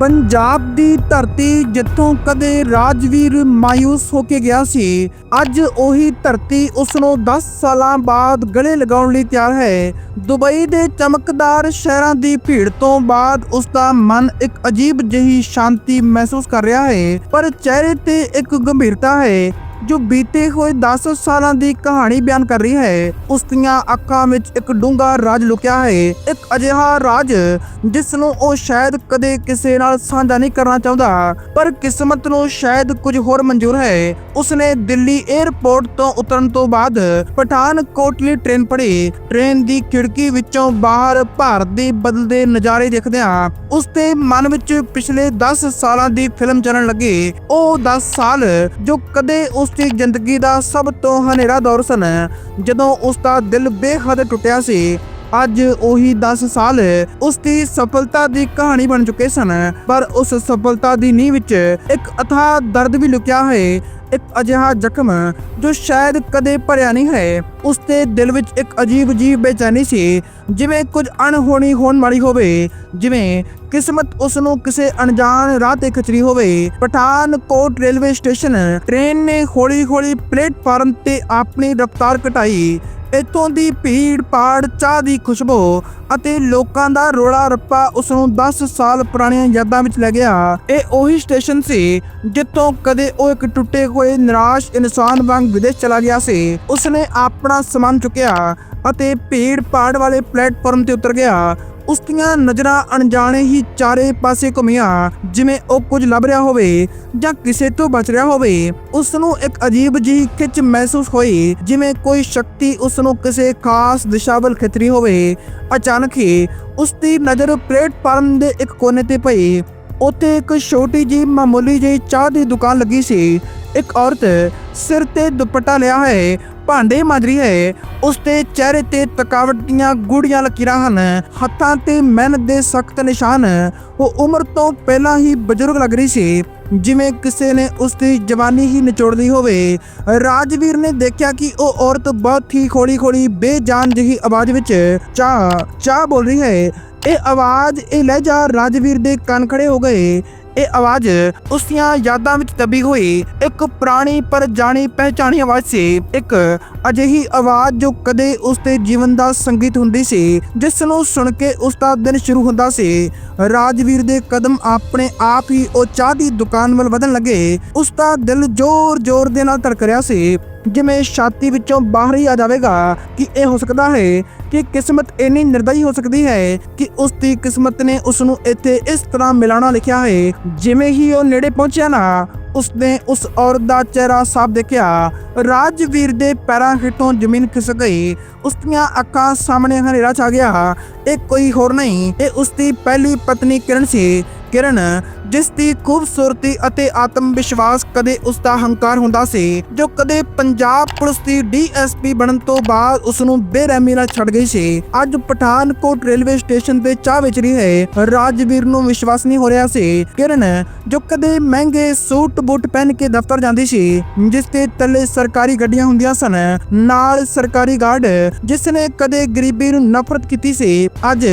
ਪੰਜਾਬ ਦੀ ਧਰਤੀ ਜਿੱਥੋਂ ਕਦੇ ਰਾਜਵੀਰ ਮਾਇੂਸ ਹੋ ਕੇ ਗਿਆ ਸੀ, ਅੱਜ ਉਹੀ ਧਰਤੀ ਉਸ ਨੂੰ 10 ਸਾਲਾਂ ਬਾਅਦ ਗਲੇ ਲਗਾਉਣ ਲਈ ਤਿਆਰ ਹੈ। ਦੁਬਈ ਦੇ ਚਮਕਦਾਰ ਸ਼ਹਿਰਾਂ ਦੀ ਭੀੜ ਤੋਂ ਬਾਅਦ ਉਸ ਦਾ ਮਨ ਇੱਕ ਅਜੀਬ ਜਿਹੀ ਸ਼ਾਂਤੀ ਮਹਿਸੂਸ ਕਰ ਰਿਹਾ ਹੈ, ਪਰ ਚਿਹਰੇ ਤੇ ਇੱਕ ਗੰਭੀਰਤਾ ਹੈ। ਜੋ ਬੀਤੇ ਹੋਏ 10 ਸਾਲਾਂ ਦੀ ਕਹਾਣੀ ਬਿਆਨ ਕਰ ਰਹੀ ਹੈ, ਉਸ ਦੀਆਂ ਅੱਖਾਂ ਵਿੱਚ ਇੱਕ ਡੂੰਘਾ ਰਾਜ ਲੁਕਿਆ ਹੈ। ਇੱਕ ਅਜਿਹਾ ਰਾਜ ਜਿਸ ਨੂੰ ਉਹ ਸ਼ਾਇਦ ਕਦੇ ਕਿਸੇ ਨਾਲ ਸਾਂਝਾ ਨਹੀਂ ਕਰਨਾ ਚਾਹੁੰਦਾ, ਪਰ ਕਿਸਮਤ ਨੂੰ ਸ਼ਾਇਦ ਕੁਝ ਹੋਰ ਮਨਜ਼ੂਰ ਹੈ। ਉਸਨੇ ਦਿੱਲੀ 에ਅਰਪੋਰਟ ਤੋਂ ਉਤਰਨ ਤੋਂ ਬਾਅਦ ਪਠਾਨਕੋਟ ਲਈ ਟ੍ਰੇਨ ਪੜੀ ਟ੍ਰੇਨ ਦੀ ਖਿੜਕੀ ਵਿੱਚੋਂ ਬਾਹਰ ਭਾਰਤ ਦੇ ਬਦਲਦੇ ਨਜ਼ਾਰੇ ਦੇਖਦਿਆਂ ਉਸ ਦੇ ਮਨ ਵਿੱਚ ਪਿਛਲੇ 10 ਸਾਲਾਂ ਦੀ ਫਿਲਮ ਚੱਲਣ ਲੱਗੀ। ਉਹ 10 ਸਾਲ ਜੋ ਕਦੇ ਉਸ ਦੀ ਜ਼ਿੰਦਗੀ ਦਾ ਸਭ ਤੋਂ ਹਨੇਰਾ ਦੌਰ ਸਨ, ਜਦੋਂ ਉਸ ਦਾ ਦਿਲ ਬੇਹੱਦ ਟੁੱਟਿਆ ਸੀ। ਅੱਜ ਉਹੀ 10 ਸਾਲ ਉਸ ਦੀ ਸਫਲਤਾ ਦੀ ਕਹਾਣੀ ਬਣ ਚੁੱਕੇ ਸਨ, ਪਰ ਉਸ ਸਫਲਤਾ ਦੀ ਨੀਂਹ ਵਿੱਚ ਇੱਕ ਅਥਾਹ ਦਰਦ ਵੀ ਲੁਕਿਆ ਹੈ, ਇੱਕ ਅਜਿਹਾ ਜ਼ਖਮ ਜੋ ਸ਼ਾਇਦ ਕਦੇ ਭਰਿਆ ਨਹੀਂ ਹੈ। ਉਸ ਦੇ ਦਿਲ ਵਿੱਚ ਇੱਕ ਅਜੀਬ ਜੀ ਬੇਚੈਨੀ ਸੀ, ਜਿਵੇਂ ਕੁਝ ਅਣਹੋਣੀ ਹੋਣ ਵਾਲੀ ਹੋਵੇ, ਜਿਵੇਂ ਕਿਸਮਤ ਉਸ ਨੂੰ ਕਿਸੇ ਅਣਜਾਣ ਰਾਹ ਤੇ ਖਚਰੀ ਹੋਵੇ। ਪਠਾਨਕੋਟ ਰੇਲਵੇ ਸਟੇਸ਼ਨ ਟ੍ਰੇਨ ਨੇ ਹੌਲੀ-ਹੌਲੀ ਪਲੇਟਫਾਰਮ ਤੇ ਆਪਣੀ ਰਫ਼ਤਾਰ ਘਟਾਈ ਇੱਥੋਂ ਦੀ ਭੀੜ ਪਾੜ ਚਾਹ ਦੀ ਖੁਸ਼ਬੂ ਅਤੇ ਲੋਕਾਂ ਦਾ ਰੋਲਾ ਰੱਪਾ ਉਸ ਨੂੰ 10 ਸਾਲ ਪੁਰਾਣੀਆਂ ਯਾਦਾਂ ਵਿੱਚ ਲੈ ਗਿਆ। ਇਹ ਉਹੀ ਸਟੇਸ਼ਨ ਸੀ ਜਿੱਥੋਂ ਕਦੇ ਉਹ ਇੱਕ ਟੁੱਟੇ ਹੋਏ ਨਿਰਾਸ਼ ਇਨਸਾਨ ਵਾਂਗ ਵਿਦੇਸ਼ ਚਲਾ ਗਿਆ ਸੀ। ਉਸਨੇ ਆਪਣਾ ਸਮਾਨ ਚੁੱਕਿਆ ਅਤੇ ਭੀੜ ਪਾੜ ਵਾਲੇ ਪਲੇਟਫਾਰਮ ਤੇ ਉਤਰ ਗਿਆ ਉਸ ਦੀਆਂ ਨਜ਼ਰਾਂ ਅਣਜਾਣੇ ਹੀ ਚਾਰੇ ਪਾਸੇ ਘੁੰਮੀਆਂ, ਜਿਵੇਂ ਉਹ ਕੁਝ ਲੱਭ ਰਿਹਾ ਹੋਵੇ ਜਾਂ ਕਿਸੇ ਤੋਂ ਬਚ ਰਿਹਾ ਹੋਵੇ। ਉਸ ਨੂੰ ਇੱਕ ਅਜੀਬ ਜਿਹੀ ਖਿੱਚ ਮਹਿਸੂਸ ਹੋਈ, ਜਿਵੇਂ ਕੋਈ ਸ਼ਕਤੀ ਉਸ ਨੂੰ ਕਿਸੇ ਖਾਸ ਦਿਸ਼ਾ ਵੱਲ ਖਿੱਚ ਰਹੀ ਹੋਵੇ। ਅਚਾਨਕ ਹੀ ਉਸ ਦੀ ਨਜ਼ਰ ਪਲੇਟਫਾਰਮ ਦੇ ਇੱਕ ਕੋਨੇ ਤੇ ਪਈ। ਉੱਥੇ ਇੱਕ ਛੋਟੀ ਜਿਹੀ ਮਾਮੂਲੀ ਜਿਹੀ ਚਾਹ ਦੀ ਦੁਕਾਨ ਲੱਗੀ ਸੀ। ਇੱਕ ਔਰਤ ਸਿਰ ਤੇ ਦੁਪੱਟਾ ਲਿਆ ਹੈ ਭਾਂਡੇ ਮਾਂਜ ਰਹੀ ਹੈ। ਉਸ ਦੇ ਚਿਹਰੇ ਤੇ ਥਕਾਵਟ ਦੀਆਂ ਗੂੜੀਆਂ ਲਕੀਰਾਂ ਹਨ। ਹੱਥਾਂ ਤੇ ਮਿਹਨਤ ਦੇ ਸਖਤ ਨਿਸ਼ਾਨ। ਉਹ ਉਮਰ ਤੋਂ ਪਹਿਲਾਂ ਹੀ ਬਜ਼ੁਰਗ ਲੱਗ ਰਹੀ ਸੀ। ਜਿਵੇਂ ਕਿਸੇ ਨੇ ਉਸ ਦੀ ਜਵਾਨੀ ਹੀ ਨਿਚੋੜ ਨਿਚੋੜਦੀ ਹੋਵੇ। ਰਾਜਵੀਰ ਨੇ ਦੇਖਿਆ ਕਿ ਉਹ ਔਰਤ ਬਹੁਤ ਹੀ ਖੋਲੀ-ਖੋਲੀ ਬੇਜਾਨ ਜਿਹੀ ਆਵਾਜ਼ ਵਿੱਚ, ਚਾਹ ਚਾਹ, ਬੋਲ ਰਹੀ ਹੈ। ਇਹ ਆਵਾਜ਼, ਇਹ ਲਹਿਜਾ ਰਾਜਵੀਰ ਦੇ ਕੰਨ ਖੜੇ ਹੋ ਗਏ। ਇਹ ਆਵਾਜ਼ ਉਸ ਦੀਆਂ ਯਾਦਾਂ ਵਿੱਚ ਦਬੀ ਹੋਈ ਇੱਕ ਪੁਰਾਣੀ ਪਰ ਜਾਣੀ ਪਹਿਚਾਣੀ ਆਵਾਜ਼ ਸੀ। ਇੱਕ ਅਜਿਹੀ ਆਵਾਜ਼ ਜੋ ਕਦੇ ਉਸ ਦੇ ਜੀਵਨ ਦਾ ਸੰਗੀਤ ਹੁੰਦੀ ਸੀ, ਜਿਸ ਨੂੰ ਸੁਣ ਕੇ ਉਸ ਦਾ ਦਿਨ ਸ਼ੁਰੂ ਹੁੰਦਾ ਸੀ। ਰਾਜਵੀਰ ਦੇ ਕਦਮ ਆਪਣੇ ਆਪ ਹੀ ਉਹ ਚਾਹ ਦੀ ਦੁਕਾਨ ਵੱਲ ਵਧਣ ਲੱਗੇ। ਉਸ ਦਾ ਦਿਲ ਜ਼ੋਰ-ਜ਼ੋਰ ਦੇ ਨਾਲ ਧੜਕ ਰਿਹਾ ਸੀ। ਜਿਵੇਂ ਛਾਤੀ ਵਿੱਚੋਂ ਬਾਹਰ ਹੀ ਆ ਜਾਵੇਗਾ ਕਿ ਇਹ ਹੋ ਸਕਦਾ ਹੈ ਕਿ ਕਿਸਮਤ ਇੰਨੀ ਨਿਰਦਈ ਹੋ ਸਕਦੀ ਹੈ ਕਿ ਉਸ ਦੀ ਕਿਸਮਤ ਨੇ ਉਸ ਨੂੰ ਇੱਥੇ ਇਸ ਤਰ੍ਹਾਂ ਮਿਲਾਣਾ ਲਿਖਿਆ ਹੈ, ਜਿਵੇਂ ਹੀ ਉਹ ਨੇੜੇ ਪਹੁੰਚਿਆ ਨਾ, ਉਸਨੇ ਉਸ ਔਰਤ ਦਾ ਚਿਹਰਾ ਸਾਫ਼ ਦੇਖਿਆ। ਰਾਜਵੀਰ ਦੇ ਪੈਰਾਂ ਹੇਠੋਂ ਜ਼ਮੀਨ ਖਿਸਕ ਗਈ। ਉਸ ਦੀਆਂ ਅੱਖਾਂ ਸਾਹਮਣੇ ਹਨੇਰਾ ਛਾ ਗਿਆ। ਇਹ ਕੋਈ ਹੋਰ ਨਹੀਂ, ਇਹ ਉਸ ਦੀ ਪਹਿਲੀ ਪਤਨੀ ਕਿਰਨ ਸੀ। ਕਿਰਨ ਜਿਸ ਦੀ ਖੂਬਸੂਰਤੀ ਅਤੇ ਆਤਮ ਵਿਸ਼ਵਾਸ ਕਦੇ ਉਸ ਦਾ ਹੰਕਾਰ ਹੁੰਦਾ ਸੀ, ਜੋ ਕਦੇ ਪੰਜਾਬ ਪੁਲਿਸ ਦੀ ਡੀਐਸਪੀ ਬਣਨ ਤੋਂ ਬਾਅਦ ਉਸ ਨੂੰ ਬੇਰਹਿਮੀ ਨਾਲ ਛੱਡ ਗਈ ਸੀ। ਅੱਜ ਪਠਾਨਕੋਟ ਰੇਲਵੇ ਸਟੇਸ਼ਨ ਤੇ ਚਾਹ ਵੇਚ ਰਹੀ ਹੈ, ਰਾਜਵੀਰ ਨੂੰ ਵਿਸ਼ਵਾਸ ਨਹੀਂ ਹੋ ਰਿਹਾ ਸੀ। ਕਿਰਨ, ਜੋ ਕਦੇ ਮਹਿੰਗੇ ਸੂਟ ਬੂਟ ਪਹਿਨ ਕੇ ਦਫ਼ਤਰ ਜਾਂਦੀ ਸੀ, ਜਿਸ ਤੇ ਤਲੇ ਸਰਕਾਰੀ ਗੱਡੀਆਂ ਹੁੰਦੀਆਂ ਸਨ, ਨਾਲ ਸਰਕਾਰੀ ਗਾਰਡ, ਜਿਸ ਨੇ ਕਦੇ ਗਰੀਬੀ ਨੂੰ ਨਫ਼ਰਤ ਕੀਤੀ ਸੀ। ਅੱਜ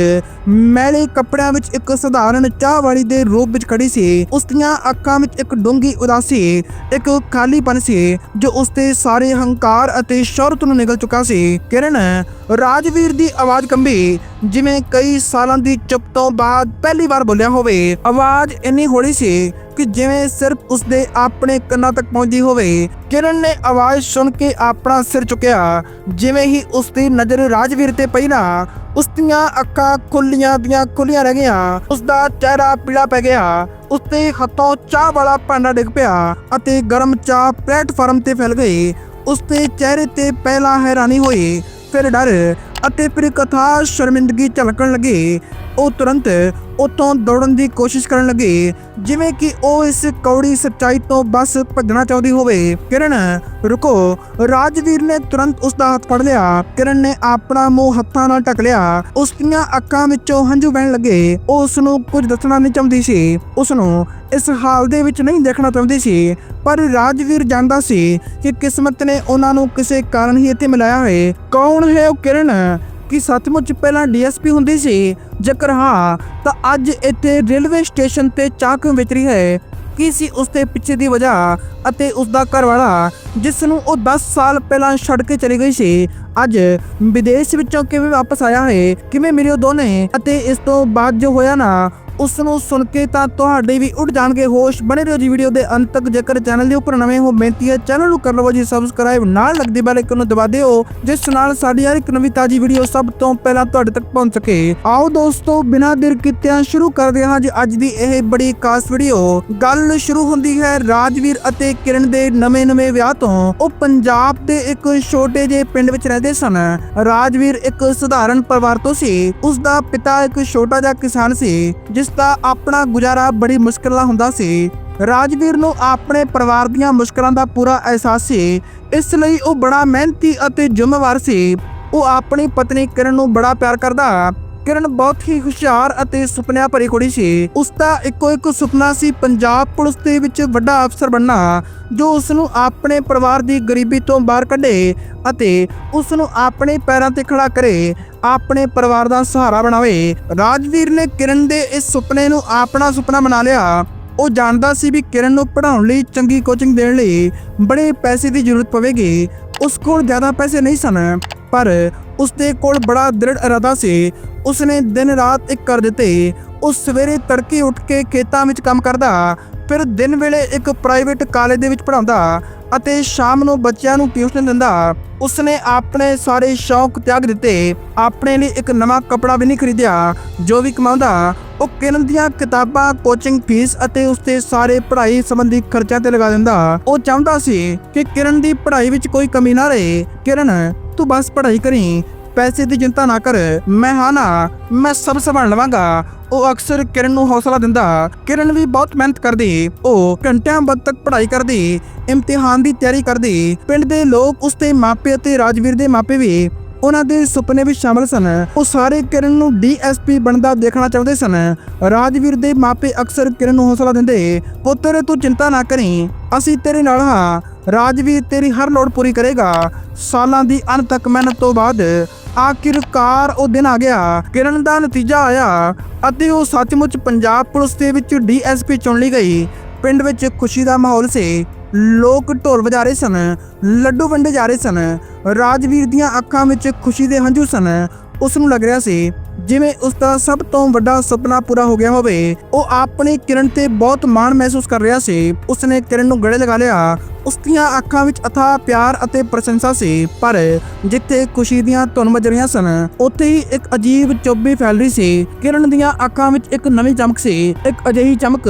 ਮੈਲੇ ਕੱਪੜਿਆਂ ਵਿੱਚ ਇੱਕ ਸਧਾਰਨ ਚਾਹ ਵਾਲੀ ਦੇ ਰੂਪ ਵਿੱਚ ਖੜੀ ਸੀ। ਉਸ ਦੀਆਂ ਅੱਖਾਂ ਵਿੱਚ ਇੱਕ ਡੂੰਗੀ ਉਦਾਸੀ, ਇੱਕ ਖਾਲੀਪਨ ਸੀ, ਜੋ ਉਸ ਦੇ ਸਾਰੇ ਹੰਕਾਰ ਅਤੇ ਸ਼ੌਹਰਤ ਨੂੰ ਨਿਗਲ ਚੁੱਕਾ ਸੀ। ਕਿਰਨ, ਰਾਜਵੀਰ ਦੀ ਆਵਾਜ਼ ਕੰਬੀ ਜਿਵੇਂ ਕਈ ਸਾਲਾਂ ਦੀ ਚੁੱਪ ਤੋਂ ਬਾਅਦ ਪਹਿਲੀ ਵਾਰ ਬੋਲਿਆ ਹੋਵੇ। ਆਵਾਜ਼ ਇੰਨੀ ਹੌਲੀ ਸੀ ਕਿ ਜਿਵੇਂ ਸਿਰਫ ਉਸਦੇ ਆਪਣੇ ਕੰਨਾਂ ਤੱਕ ਪਹੁੰਚੀ ਹੋਵੇ, ਕਿਰਨ ਨੇ ਆਵਾਜ਼ ਸੁਣ ਕੇ ਆਪਣਾ ਸਿਰ ਚੁੱਕਿਆ। ਜਿਵੇਂ ਹੀ ਉਸ ਨਜ਼ਰ ਰਾਜਵੀਰ ਤੇ ਪਈ ਨਾ ਉਸ ਦੀਆਂ ਅੱਖਾਂ ਖੁੱਲੀਆਂ ਦੀਆਂ ਖੁੱਲੀਆਂ ਰਹਿ ਗਈਆਂ। ਉਸ ਦਾ ਚਿਹਰਾ ਪੀਲਾ ਪੈ ਗਿਆ। ਉਸ ਦੇ ਹੱਥੋਂ ਚਾਹ ਵਾਲਾ ਭਾਂਡਾ ਡਿੱਗ ਪਿਆ ਅਤੇ ਗਰਮ ਚਾਹ ਪਲੇਟਫਾਰਮ ਤੇ ਫੈਲ ਗਈ। ਉਸ ਦੇ ਚਿਹਰੇ ਤੇ ਪਹਿਲਾਂ ਹੈਰਾਨੀ ਹੋਈ, ਫਿਰ ਡਰ ਅਤੇ ਫਿਰ ਕਥਾ ਸ਼ਰਮਿੰਦਗੀ ਝਲਕਣ ਲੱਗੀ। ਉਹ ਤੁਰੰਤ ਉਤੋਂ ਦੌੜਨ ਦੀ ਕੋਸ਼ਿਸ਼ ਕਰਨ ਲੱਗੀ, ਜਿਵੇਂ ਕਿ ਉਹ ਇਸ ਕੌੜੀ ਸੱਚਾਈ ਤੋਂ ਬਸ ਭੱਜਣਾ ਚਾਹੁੰਦੀ ਹੋਵੇ। ਕਿਰਨ, ਰੁਕੋ। ਰਾਜਵੀਰ ਨੇ ਤੁਰੰਤ ਉਸ ਦਾ ਹੱਥ ਫੜ ਲਿਆ। ਕਿਰਨ ਨੇ ਆਪਣਾ ਮੂੰਹ ਹੱਥਾਂ ਨਾਲ ਢੱਕ ਲਿਆ। ਉਸ ਦੀਆਂ ਅੱਖਾਂ ਵਿੱਚੋਂ ਹੰਝੂ ਵਹਿਣ ਲੱਗੇ। ਉਹ ਉਸ ਨੂੰ ਕੁਝ ਦੱਸਣਾ ਨਹੀਂ ਚਾਹੁੰਦੀ ਸੀ। ਉਸ ਨੂੰ ਇਸ ਹਾਲ ਦੇ ਵਿੱਚ ਨਹੀਂ ਦੇਖਣਾ ਚਾਹੁੰਦੀ ਸੀ, ਪਰ ਰਾਜਵੀਰ ਜਾਣਦਾ ਸੀ ਕਿ ਕਿਸਮਤ ਨੇ ਉਹਨਾਂ ਨੂੰ ਕਿਸੇ ਕਾਰਨ ਹੀ ਇੱਥੇ ਮਿਲਾਇਆ ਹੈ ਕੌਣ ਹੈ ਉਹ ਕਿਰਨ? ਕਿ ਸੱਚਮੁੱਚ ਪਹਿਲਾਂ ਡੀਐਸਪੀ ਹੁੰਦੀ ਸੀ? ਜੇਕਰ ਹਾਂ, ਤਾਂ ਅੱਜ ਇੱਥੇ ਰੇਲਵੇ ਸਟੇਸ਼ਨ ਤੇ ਚਾਹ ਕਿਉਂ ਵਿਚ ਹੈ। ਕੀ ਸੀ ਉਸ ਦੇ ਪਿੱਛੇ ਦੀ ਵਜ੍ਹਾ ਅਤੇ ਉਸ ਦਾ ਘਰਵਾਲਾ, ਜਿਸ ਨੂੰ ਉਹ 10 ਸਾਲ ਪਹਿਲਾਂ ਛੱਡ ਕੇ ਚਲੀ ਗਈ ਸੀ, ਅੱਜ ਵਿਦੇਸ਼ ਵਿੱਚੋਂ ਕਿਵੇਂ ਵਾਪਸ ਆਇਆ ਹੈ, ਕਿਵੇਂ ਮਿਲਿਓ ਦੋਨੇ ਅਤੇ ਇਸ ਤੋਂ ਬਾਅਦ ਜੋ ਹੋਇਆ ਨਾ ਉਸ ਨੂੰ ਸੁਣ ਕੇ ਤਾਂ ਤੁਹਾਡੇ ਵੀ ਉੱਡ ਜਾਣਗੇ ਹੋਸ਼। ਬਣੇ ਰਹੋ ਜੀ ਵੀਡੀਓ ਦੇ ਅੰਤ ਤੱਕ। ਜੇਕਰ ਚੈਨਲ ਦੇ ਉੱਪਰ ਨਵੇਂ ਹੋ, ਬੇਨਤੀ ਹੈ ਚੈਨਲ ਨੂੰ ਕਰ ਲਵੋ ਜੀ ਸਬਸਕ੍ਰਾਈਬ ਨਾਲ ਲੱਗਦੀ ਬੈਲ ਆਈਕਨ ਨੂੰ ਦਬਾ ਦਿਓ, ਜਿਸ ਨਾਲ ਸਾਡੀ ਹਰ ਇੱਕ ਨਵੀਂ ਤਾਜੀ ਵੀਡੀਓ ਸਭ ਤੋਂ ਪਹਿਲਾਂ ਤੁਹਾਡੇ ਤੱਕ ਪਹੁੰਚ ਸਕੇ। ਆਓ ਦੋਸਤੋ, ਬਿਨਾਂ ਦੇਰ ਕੀਤਿਆਂ ਸ਼ੁਰੂ ਕਰਦੇ ਹਾਂ ਜੀ ਅੱਜ ਦੀ ਇਹ ਬੜੀ ਖਾਸ ਵੀਡੀਓ। ਗੱਲ ਸ਼ੁਰੂ ਹੁੰਦੀ ਹੈ ਰਾਜਵੀਰ ਅਤੇ ਕਿਰਨ ਦੇ ਨਵੇਂ-ਨਵੇਂ ਵਿਆਹ ਤੋਂ। ਉਹ ਪੰਜਾਬ ਦੇ ਇੱਕ ਛੋਟੇ ਜਿਹੇ ਪਿੰਡ ਵਿੱਚ ਰਹਿੰਦੇ ਸਨ। ਰਾਜਵੀਰ ਇੱਕ ਸਧਾਰਨ ਪਰਿਵਾਰ ਤੋਂ ਸੀ। ਉਸ ਦਾ ਪਿਤਾ ਇੱਕ ਛੋਟਾ ਜਿਹਾ ਕਿਸਾਨ ਸੀ, ਜਿਸ ਦਾ ਆਪਣਾ ਗੁਜ਼ਾਰਾ ਬੜੀ ਮੁਸ਼ਕਲ ਨਾਲ ਹੁੰਦਾ ਸੀ। ਰਾਜਵੀਰ ਨੂੰ ਆਪਣੇ ਪਰਿਵਾਰ ਦੀਆਂ ਮੁਸ਼ਕਲਾਂ ਦਾ ਪੂਰਾ ਅਹਿਸਾਸ ਸੀ। ਇਸ ਲਈ ਉਹ ਬੜਾ ਮਿਹਨਤੀ ਅਤੇ ਜ਼ਿੰਮੇਵਾਰ ਸੀ। ਉਹ ਆਪਣੀ ਪਤਨੀ ਕਿਰਨ ਨੂੰ ਬੜਾ ਪਿਆਰ ਕਰਦਾ ਕਿਰਨ ਬਹੁਤ ਹੀ ਹੁਸ਼ਿਆਰ ਅਤੇ ਸੁਪਨਿਆਂ ਭਰੀ ਕੁੜੀ ਸੀ। ਉਸ ਦਾ ਇੱਕੋ ਇੱਕ ਸੁਪਨਾ ਸੀ ਪੰਜਾਬ ਪੁਲਿਸ ਦੇ ਵਿੱਚ ਵੱਡਾ ਅਫਸਰ ਬਣਨਾ, ਜੋ ਉਸ ਨੂੰ ਆਪਣੇ ਪਰਿਵਾਰ ਦੀ ਗਰੀਬੀ ਤੋਂ ਬਾਹਰ ਕੱਢੇ ਅਤੇ ਉਸ ਨੂੰ ਆਪਣੇ ਪੈਰਾਂ ਤੇ ਖੜਾ ਕਰੇ, ਆਪਣੇ ਪਰਿਵਾਰ ਦਾ ਸਹਾਰਾ ਬਣਾਵੇ। ਰਾਜਵੀਰ ਨੇ ਕਿਰਨ ਦੇ ਇਸ ਸੁਪਨੇ ਨੂੰ ਆਪਣਾ ਸੁਪਨਾ ਬਣਾ ਲਿਆ। ਉਹ ਜਾਣਦਾ ਸੀ ਵੀ ਕਿਰਨ ਨੂੰ ਪੜ੍ਹਾਉਣ ਲਈ ਚੰਗੀ ਕੋਚਿੰਗ ਦੇਣ ਲਈ ਬੜੇ ਪੈਸੇ ਦੀ ਜ਼ਰੂਰਤ ਪਵੇਗੀ। ਉਸ ਕੋਲ ਜ਼ਿਆਦਾ ਪੈਸੇ ਨਹੀਂ ਸਨ, ਪਰ ਉਸ ਦੇ ਕੋਲ ਬੜਾ ਦ੍ਰਿੜ ਇਰਾਦਾ ਸੀ। ਉਸਨੇ ਦਿਨ ਰਾਤ ਇੱਕ ਕਰ ਦਿੱਤੇ। ਉਹ ਸਵੇਰੇ ਤੜਕੇ ਉੱਠ ਕੇ ਖੇਤਾਂ ਵਿੱਚ ਕੰਮ ਕਰਦਾ, ਫਿਰ ਦਿਨ ਵੇਲੇ ਇੱਕ ਪ੍ਰਾਈਵੇਟ ਕਾਲਜ ਦੇ ਵਿੱਚ ਪੜ੍ਹਾਉਂਦਾ ਅਤੇ ਸ਼ਾਮ ਨੂੰ ਬੱਚਿਆਂ ਨੂੰ ਟਿਊਸ਼ਨ ਦਿੰਦਾ। ਉਸਨੇ ਆਪਣੇ ਸਾਰੇ ਸ਼ੌਕ ਤਿਆਗ ਦਿੱਤੇ। ਆਪਣੇ ਲਈ ਇੱਕ ਨਵਾਂ ਕੱਪੜਾ ਵੀ ਨਹੀਂ ਖਰੀਦਿਆ, ਜੋ ਵੀ ਕਮਾਉਂਦਾ, ਉਹ ਕਿਰਨ ਦੀਆਂ ਕਿਤਾਬਾਂ ਕੋਚਿੰਗ ਫੀਸ ਅਤੇ ਉਸਦੇ ਸਾਰੇ ਪੜ੍ਹਾਈ ਸੰਬੰਧੀ ਖਰਚਿਆਂ ਤੇ ਲਗਾ ਦਿੰਦਾ। ਉਹ ਚਾਹੁੰਦਾ ਸੀ ਕਿ ਕਿਰਨ ਦੀ ਪੜ੍ਹਾਈ ਵਿੱਚ ਕੋਈ ਕਮੀ ਨਾ ਰਹੇ। ਕਿਰਨ, ਤੂੰ ਬਸ ਪੜ੍ਹਾਈ ਕਰੀ ਪੈਸੇ ਦੀ ਚਿੰਤਾ ਨਾ ਕਰ। ਮੈਂ ਹਾਂ ਨਾ, ਮੈਂ ਸਭ ਸੰਭਾਲ ਲਵਾਂਗਾ। ਉਹ ਅਕਸਰ ਕਿਰਨ ਨੂੰ ਹੌਸਲਾ ਦਿੰਦਾ। ਕਿਰਨ ਵੀ ਬਹੁਤ ਮਿਹਨਤ ਕਰਦੀ। ਉਹ ਘੰਟਿਆਂ ਬੱਧ ਤੱਕ ਪੜ੍ਹਾਈ ਕਰਦੀ, ਇਮਤਿਹਾਨ ਦੀ ਤਿਆਰੀ ਕਰਦੀ। ਪਿੰਡ ਦੇ ਲੋਕ ਉਸਦੇ ਮਾਪੇ ਅਤੇ ਰਾਜਵੀਰ ਦੇ ਮਾਪੇ ਵੀ ਉਹਨਾਂ ਦੇ ਸੁਪਨੇ ਵਿੱਚ ਸ਼ਾਮਲ ਸਨ। ਉਹ ਸਾਰੇ ਕਿਰਨ ਨੂੰ ਡੀਐਸਪੀ ਬਣਦਾ ਦੇਖਣਾ ਚਾਹੁੰਦੇ ਸਨ। ਰਾਜਵੀਰ ਦੇ ਮਾਪੇ ਅਕਸਰ ਕਿਰਨ ਨੂੰ ਹੌਸਲਾ ਦਿੰਦੇ, ਪੁੱਤਰ, ਤੂੰ ਚਿੰਤਾ ਨਾ ਕਰੀ। ਅਸੀਂ ਤੇਰੇ ਨਾਲ ਹਾਂ। ਰਾਜਵੀਰ ਤੇਰੀ ਹਰ ਲੋੜ ਪੂਰੀ ਕਰੇਗਾ। ਸਾਲਾਂ ਦੀ ਅੰਤ ਤੱਕ ਮਿਹਨਤ ਤੋਂ ਬਾਅਦ ਆਖਿਰਕਾਰ ਉਹ ਦਿਨ ਆ ਗਿਆ ਕਿਰਨ ਦਾ ਨਤੀਜਾ ਆਇਆ ਅਤੇ ਉਹ ਸੱਚਮੁੱਚ ਪੰਜਾਬ ਪੁਲਿਸ ਦੇ ਵਿੱਚ ਡੀਐਸਪੀ ਚੁਣ ਲਈ ਗਈ। ਪਿੰਡ ਵਿੱਚ ਖੁਸ਼ੀ ਦਾ ਮਾਹੌਲ ਸੀ। ਲੋਕ ਢੋਲ ਵਜਾ ਰਹੇ ਸਨ, ਲੱਡੂ ਵੰਡੇ ਜਾ ਰਹੇ ਸਨ। ਰਾਜਵੀਰ ਦੀਆਂ ਅੱਖਾਂ ਵਿੱਚ ਖੁਸ਼ੀ ਦੇ ਹੰਝੂ ਸਨ। ਉਸ ਨੂੰ ਲੱਗ ਰਿਹਾ ਸੀ ਜਿਵੇਂ ਉਸ ਦਾ ਸਭ ਤੋਂ ਵੱਡਾ ਸੁਪਨਾ ਪੂਰਾ ਹੋ ਗਿਆ ਹੋਵੇ, ਉਹ ਆਪਣੀ ਕਿਰਨ ਤੇ ਬਹੁਤ ਮਾਣ ਮਹਿਸੂਸ ਕਰ ਰਿਹਾ ਸੀ। ਉਸਨੇ ਕਿਰਨ ਨੂੰ ਗਲੇ ਲਗਾ ਲਿਆ। ਉਸ ਦੀਆਂ ਅੱਖਾਂ ਵਿੱਚ ਅਥਾਹ ਪਿਆਰ ਅਤੇ ਪ੍ਰਸ਼ੰਸਾ ਸੀ। ਪਰ ਜਿੱਥੇ ਖੁਸ਼ੀ ਦੀਆਂ ਧੁਨ ਵੱਜ ਰਹੀਆਂ ਸਨ, ਉੱਥੇ ਹੀ ਇੱਕ ਅਜੀਬ ਚੁੱਭੀ ਫੈਲ ਰਹੀ ਸੀ। ਕਿਰਨ ਦੀਆਂ ਅੱਖਾਂ ਵਿੱਚ ਇੱਕ ਨਵੀਂ ਚਮਕ ਸੀ, ਇੱਕ ਅਜਿਹੀ ਚਮਕ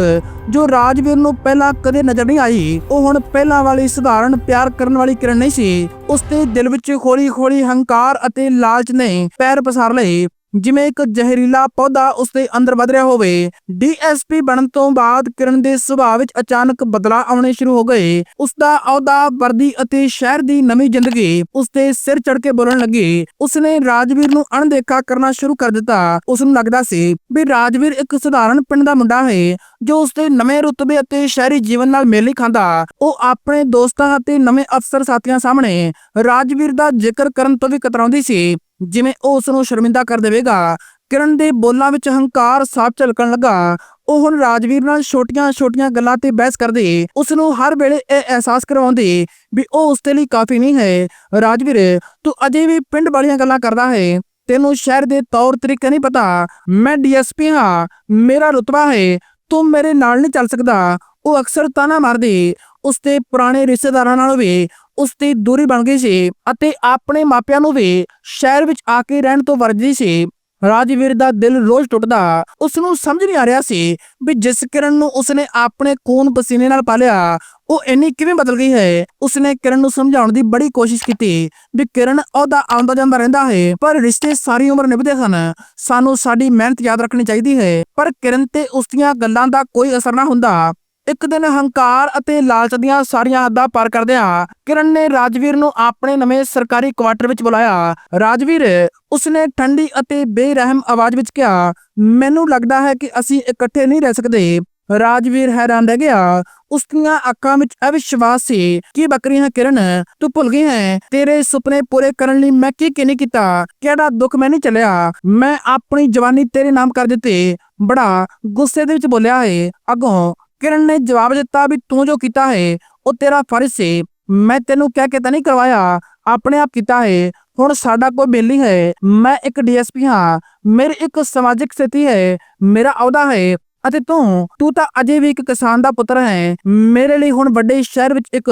ਜੋ ਰਾਜਵੀਰ ਨੂੰ ਪਹਿਲਾਂ ਕਦੇ ਨਜ਼ਰ ਨਹੀਂ ਆਈ। ਉਹ ਹੁਣ ਪਹਿਲਾਂ ਵਾਲੀ ਸਧਾਰਨ ਪਿਆਰ ਕਰਨ ਵਾਲੀ ਕਿਰਨ ਨਹੀਂ ਸੀ। ਉਸ ਦੇ ਦਿਲ ਵਿੱਚ ਹੌਲੀ-ਹੌਲੀ ਹੰਕਾਰ ਅਤੇ ਲਾਲਚ ਨੇ ਪੈਰ ਪਸਾਰ ਲਏ। ਜਿਵੇਂ ਇੱਕ ਜ਼ਹਿਰੀਲਾ ਪੌਦਾ ਉਸ ਦੇ ਅੰਦਰ ਵਧ ਰਿਹਾ ਹੋਵੇ ਡੀਐਸਪੀ ਬਣਨ ਤੋਂ ਬਾਅਦ ਕਿਰਨ ਦੇ ਸੁਭਾਅ ਵਿੱਚ ਅਚਾਨਕ ਬਦਲਾਅ ਆਉਣੇ ਸ਼ੁਰੂ ਹੋ ਗਏ। ਉਸ ਦਾ ਅਹੁਦਾ ਵਰਦੀ ਅਤੇ ਸ਼ਹਿਰ ਦੀ ਨਵੀਂ ਜ਼ਿੰਦਗੀ ਉਸ ਦੇ ਸਿਰ ਚੜ ਕੇ ਬੋਲਣ ਲੱਗੀ। ਉਸਨੇ ਰਾਜਵੀਰ ਨੂੰ ਅਣਦੇਖਾ ਕਰਨਾ ਸ਼ੁਰੂ ਕਰ ਦਿੱਤਾ। ਉਸ ਨੂੰ ਲੱਗਦਾ ਸੀ ਵੀ ਰਾਜਵੀਰ ਇੱਕ ਸਧਾਰਨ ਪਿੰਡ ਦਾ ਮੁੰਡਾ ਹੈ, ਜੋ ਉਸ ਦੇ ਨਵੇਂ ਰੁਤਬੇ ਅਤੇ ਸ਼ਹਿਰੀ ਜੀਵਨ ਨਾਲ ਮੇਲ ਨਹੀਂ ਖਾਂਦਾ। ਉਹ ਆਪਣੇ ਦੋਸਤਾਂ ਅਤੇ ਨਵੇਂ ਅਫਸਰ ਸਾਥੀਆਂ ਸਾਹਮਣੇ ਰਾਜਵੀਰ ਦਾ ਜ਼ਿਕਰ ਕਰਨ ਤੋਂ ਵੀ ਕਤਰਾਉਂਦੀ ਸੀ। ਜਿਵੇਂ ਉਸ ਨੂੰ ਸ਼ਰਮਿੰਦਾ ਕਰ ਦੇਵੇਗਾ, ਕਿਰਨ ਦੇ ਬੋਲਾਂ ਵਿੱਚ ਹੰਕਾਰ ਸਾਫ਼ ਝਲਕਣ ਲੱਗਾ, ਉਹ ਹੁਣ ਰਾਜਵੀਰ ਨਾਲ ਛੋਟੀਆਂ-ਛੋਟੀਆਂ ਗੱਲਾਂ ਤੇ ਬਹਿਸ ਕਰਦੇ ਉਸ ਨੂੰ ਹਰ ਵੇਲੇ ਇਹ ਅਹਿਸਾਸ ਕਰਵਾਉਂਦੇ ਵੀ ਉਹ ਉਸ ਦੇ ਲਈ ਕਾਫੀ ਨਹੀਂ ਹੈ। ਰਾਜਵੀਰ, ਤੂੰ ਅਜੇ ਵੀ ਪਿੰਡ ਵਾਲੀਆਂ ਗੱਲਾਂ ਕਰਦਾ ਹੈ, ਤੈਨੂੰ ਸ਼ਹਿਰ ਦੇ ਤੌਰ ਤਰੀਕੇ ਨਹੀਂ ਪਤਾ। ਮੈਂ ਡੀਐਸਪੀ ਹਾਂ, ਮੇਰਾ ਰੁਤਬਾ ਹੈ, ਤੂੰ ਮੇਰੇ ਨਾਲ ਨਹੀਂ ਚੱਲ ਸਕਦਾ। ਉਹ ਅਕਸਰ ਤਾਨਾ ਮਾਰਦੀ ਉਸ ਦੇ ਪੁਰਾਣੇ ਰਿਸ਼ਤੇਦਾਰਾਂ ਨਾਲ ਵੀ ਉਸ ਦੀ ਦੂਰੀ ਬਣ ਗਈ ਸੀ ਅਤੇ ਆਪਣੇ ਮਾਪਿਆਂ ਨੂੰ ਵੀ ਸ਼ਹਿਰ ਵਿੱਚ ਆ ਕੇ ਰਹਿਣ ਤੋਂ ਵਰਜਦੀ ਸੀ। ਰਾਜਵੀਰ ਦਾ ਦਿਲ ਰੋਜ਼ ਟੁੱਟਦਾ ਉਸ ਨੂੰ ਸਮਝ ਨਹੀਂ ਆ ਰਿਹਾ ਸੀ ਵੀ ਜਿਸ ਕਿਰਨ ਨੂੰ ਉਸਨੇ ਆਪਣੇ ਖੂਨ ਪਸੀਨੇ ਨਾਲ ਪਾਲਿਆ, ਉਹ ਇੰਨੀ ਕਿਵੇਂ ਬਦਲ ਗਈ ਹੈ। ਉਸਨੇ ਕਿਰਨ ਨੂੰ ਸਮਝਾਉਣ ਦੀ ਬੜੀ ਕੋਸ਼ਿਸ਼ ਕੀਤੀ ਵੀ ਕਿਰਨ ਉਹਦਾ ਆਉਂਦਾ ਜਾਂਦਾ ਰਹਿੰਦਾ ਹੈ, ਪਰ ਰਿਸ਼ਤੇ ਸਾਰੀ ਉਮਰ ਨਿਭਦੇ ਹਨ। ਸਾਨੂੰ ਸਾਡੀ ਮਿਹਨਤ ਯਾਦ ਰੱਖਣੀ ਚਾਹੀਦੀ ਹੈ, ਪਰ ਕਿਰਨ ਤੇ ਉਸ ਦੀਆਂ ਗੱਲਾਂ ਦਾ ਕੋਈ ਅਸਰ ਨਾ ਹੁੰਦਾ। ਇੱਕ ਦਿਨ ਹੰਕਾਰ ਅਤੇ ਲਾਲਚ ਦੀਆਂ ਸਾਰੀਆਂ ਹੱਦਾਂ ਪਾਰ ਕਰਦਿਆਂ ਕਿਰਨ ਨੇ ਰਾਜਵੀਰ ਨੂੰ ਆਪਣੇ ਨਵੇਂ ਸਰਕਾਰੀ ਕੁਆਟਰ ਵਿੱਚ ਬੁਲਾਇਆ। ਰਾਜਵੀਰ ਉਸਨੇ ਠੰਡੀ ਅਤੇ ਬੇਰਹਿਮ ਆਵਾਜ਼ ਵਿੱਚ ਕਿਹਾ, ਮੈਨੂੰ ਲੱਗਦਾ ਹੈ ਕਿ ਅਸੀਂ ਇਕੱਠੇ ਨਹੀਂ ਰਹਿ ਸਕਦੇ। ਰਾਜਵੀਰ ਹੈਰਾਨ ਰਹਿ ਗਿਆ। ਉਸ ਦੀਆਂ ਅੱਖਾਂ ਵਿੱਚ ਅਵਿਸ਼ਵਾਸ ਸੀ, ਕਿ ਬੱਕਰੀਆਂ ਕਿਰਨ, ਤੂੰ ਭੁੱਲ ਗਈ ਹੈ? ਤੇਰੇ ਸੁਪਨੇ ਪੂਰੇ ਕਰਨ ਲਈ ਮੈਂ ਕੀ ਕੀ ਕੀਤਾ? ਕਿਹੜਾ ਦੁੱਖ ਮੈਂ ਨਹੀਂ ਚੱਲਿਆ ਮੈਂ ਆਪਣੀ ਜਵਾਨੀ ਤੇਰੇ ਨਾਮ ਕਰ ਦਿੱਤੀ। ਬੜਾ ਗੁੱਸੇ ਦੇ ਵਿੱਚ ਬੋਲਿਆ ਹੈ ਅੱਗੋਂ ਕਿਰਨ ਨੇ ਜਵਾਬ ਦਿੱਤਾ ਵੀ ਤੂੰ ਜੋ ਕੀਤਾ ਹੈ, ਉਹ ਤੇਰਾ ਫਰਜ਼ ਸੀ ਮੈਂ ਤੈਨੂੰ ਕਹਿ ਕੇ ਤਾਂ ਨਹੀਂ ਕਰਵਾਇਆ, ਆਪਣੇ ਆਪ ਕੀਤਾ ਹੈ। ਹੁਣ ਸਾਡਾ ਕੋਈ ਬਿੱਲ ਨਹੀਂ ਹੈ। ਮੈਂ ਇੱਕ ਡੀਐਸਪੀ ਹਾਂ। ਮੇਰੀ ਇੱਕ ਸਮਾਜਿਕ ਸਥਿਤੀ ਹੈ। ਮੇਰਾ ਅਹੁਦਾ ਹੈ। ਅਤੇ ਤੂੰ ਤੂੰ ਤਾਂ ਅਜੇ ਵੀ ਇੱਕ ਕਿਸਾਨ ਦਾ ਪੁੱਤਰ ਹੈ। ਮੇਰੇ ਲਈ ਹੁਣ ਵੱਡੇ ਸ਼ਹਿਰ ਵਿੱਚ ਇੱਕ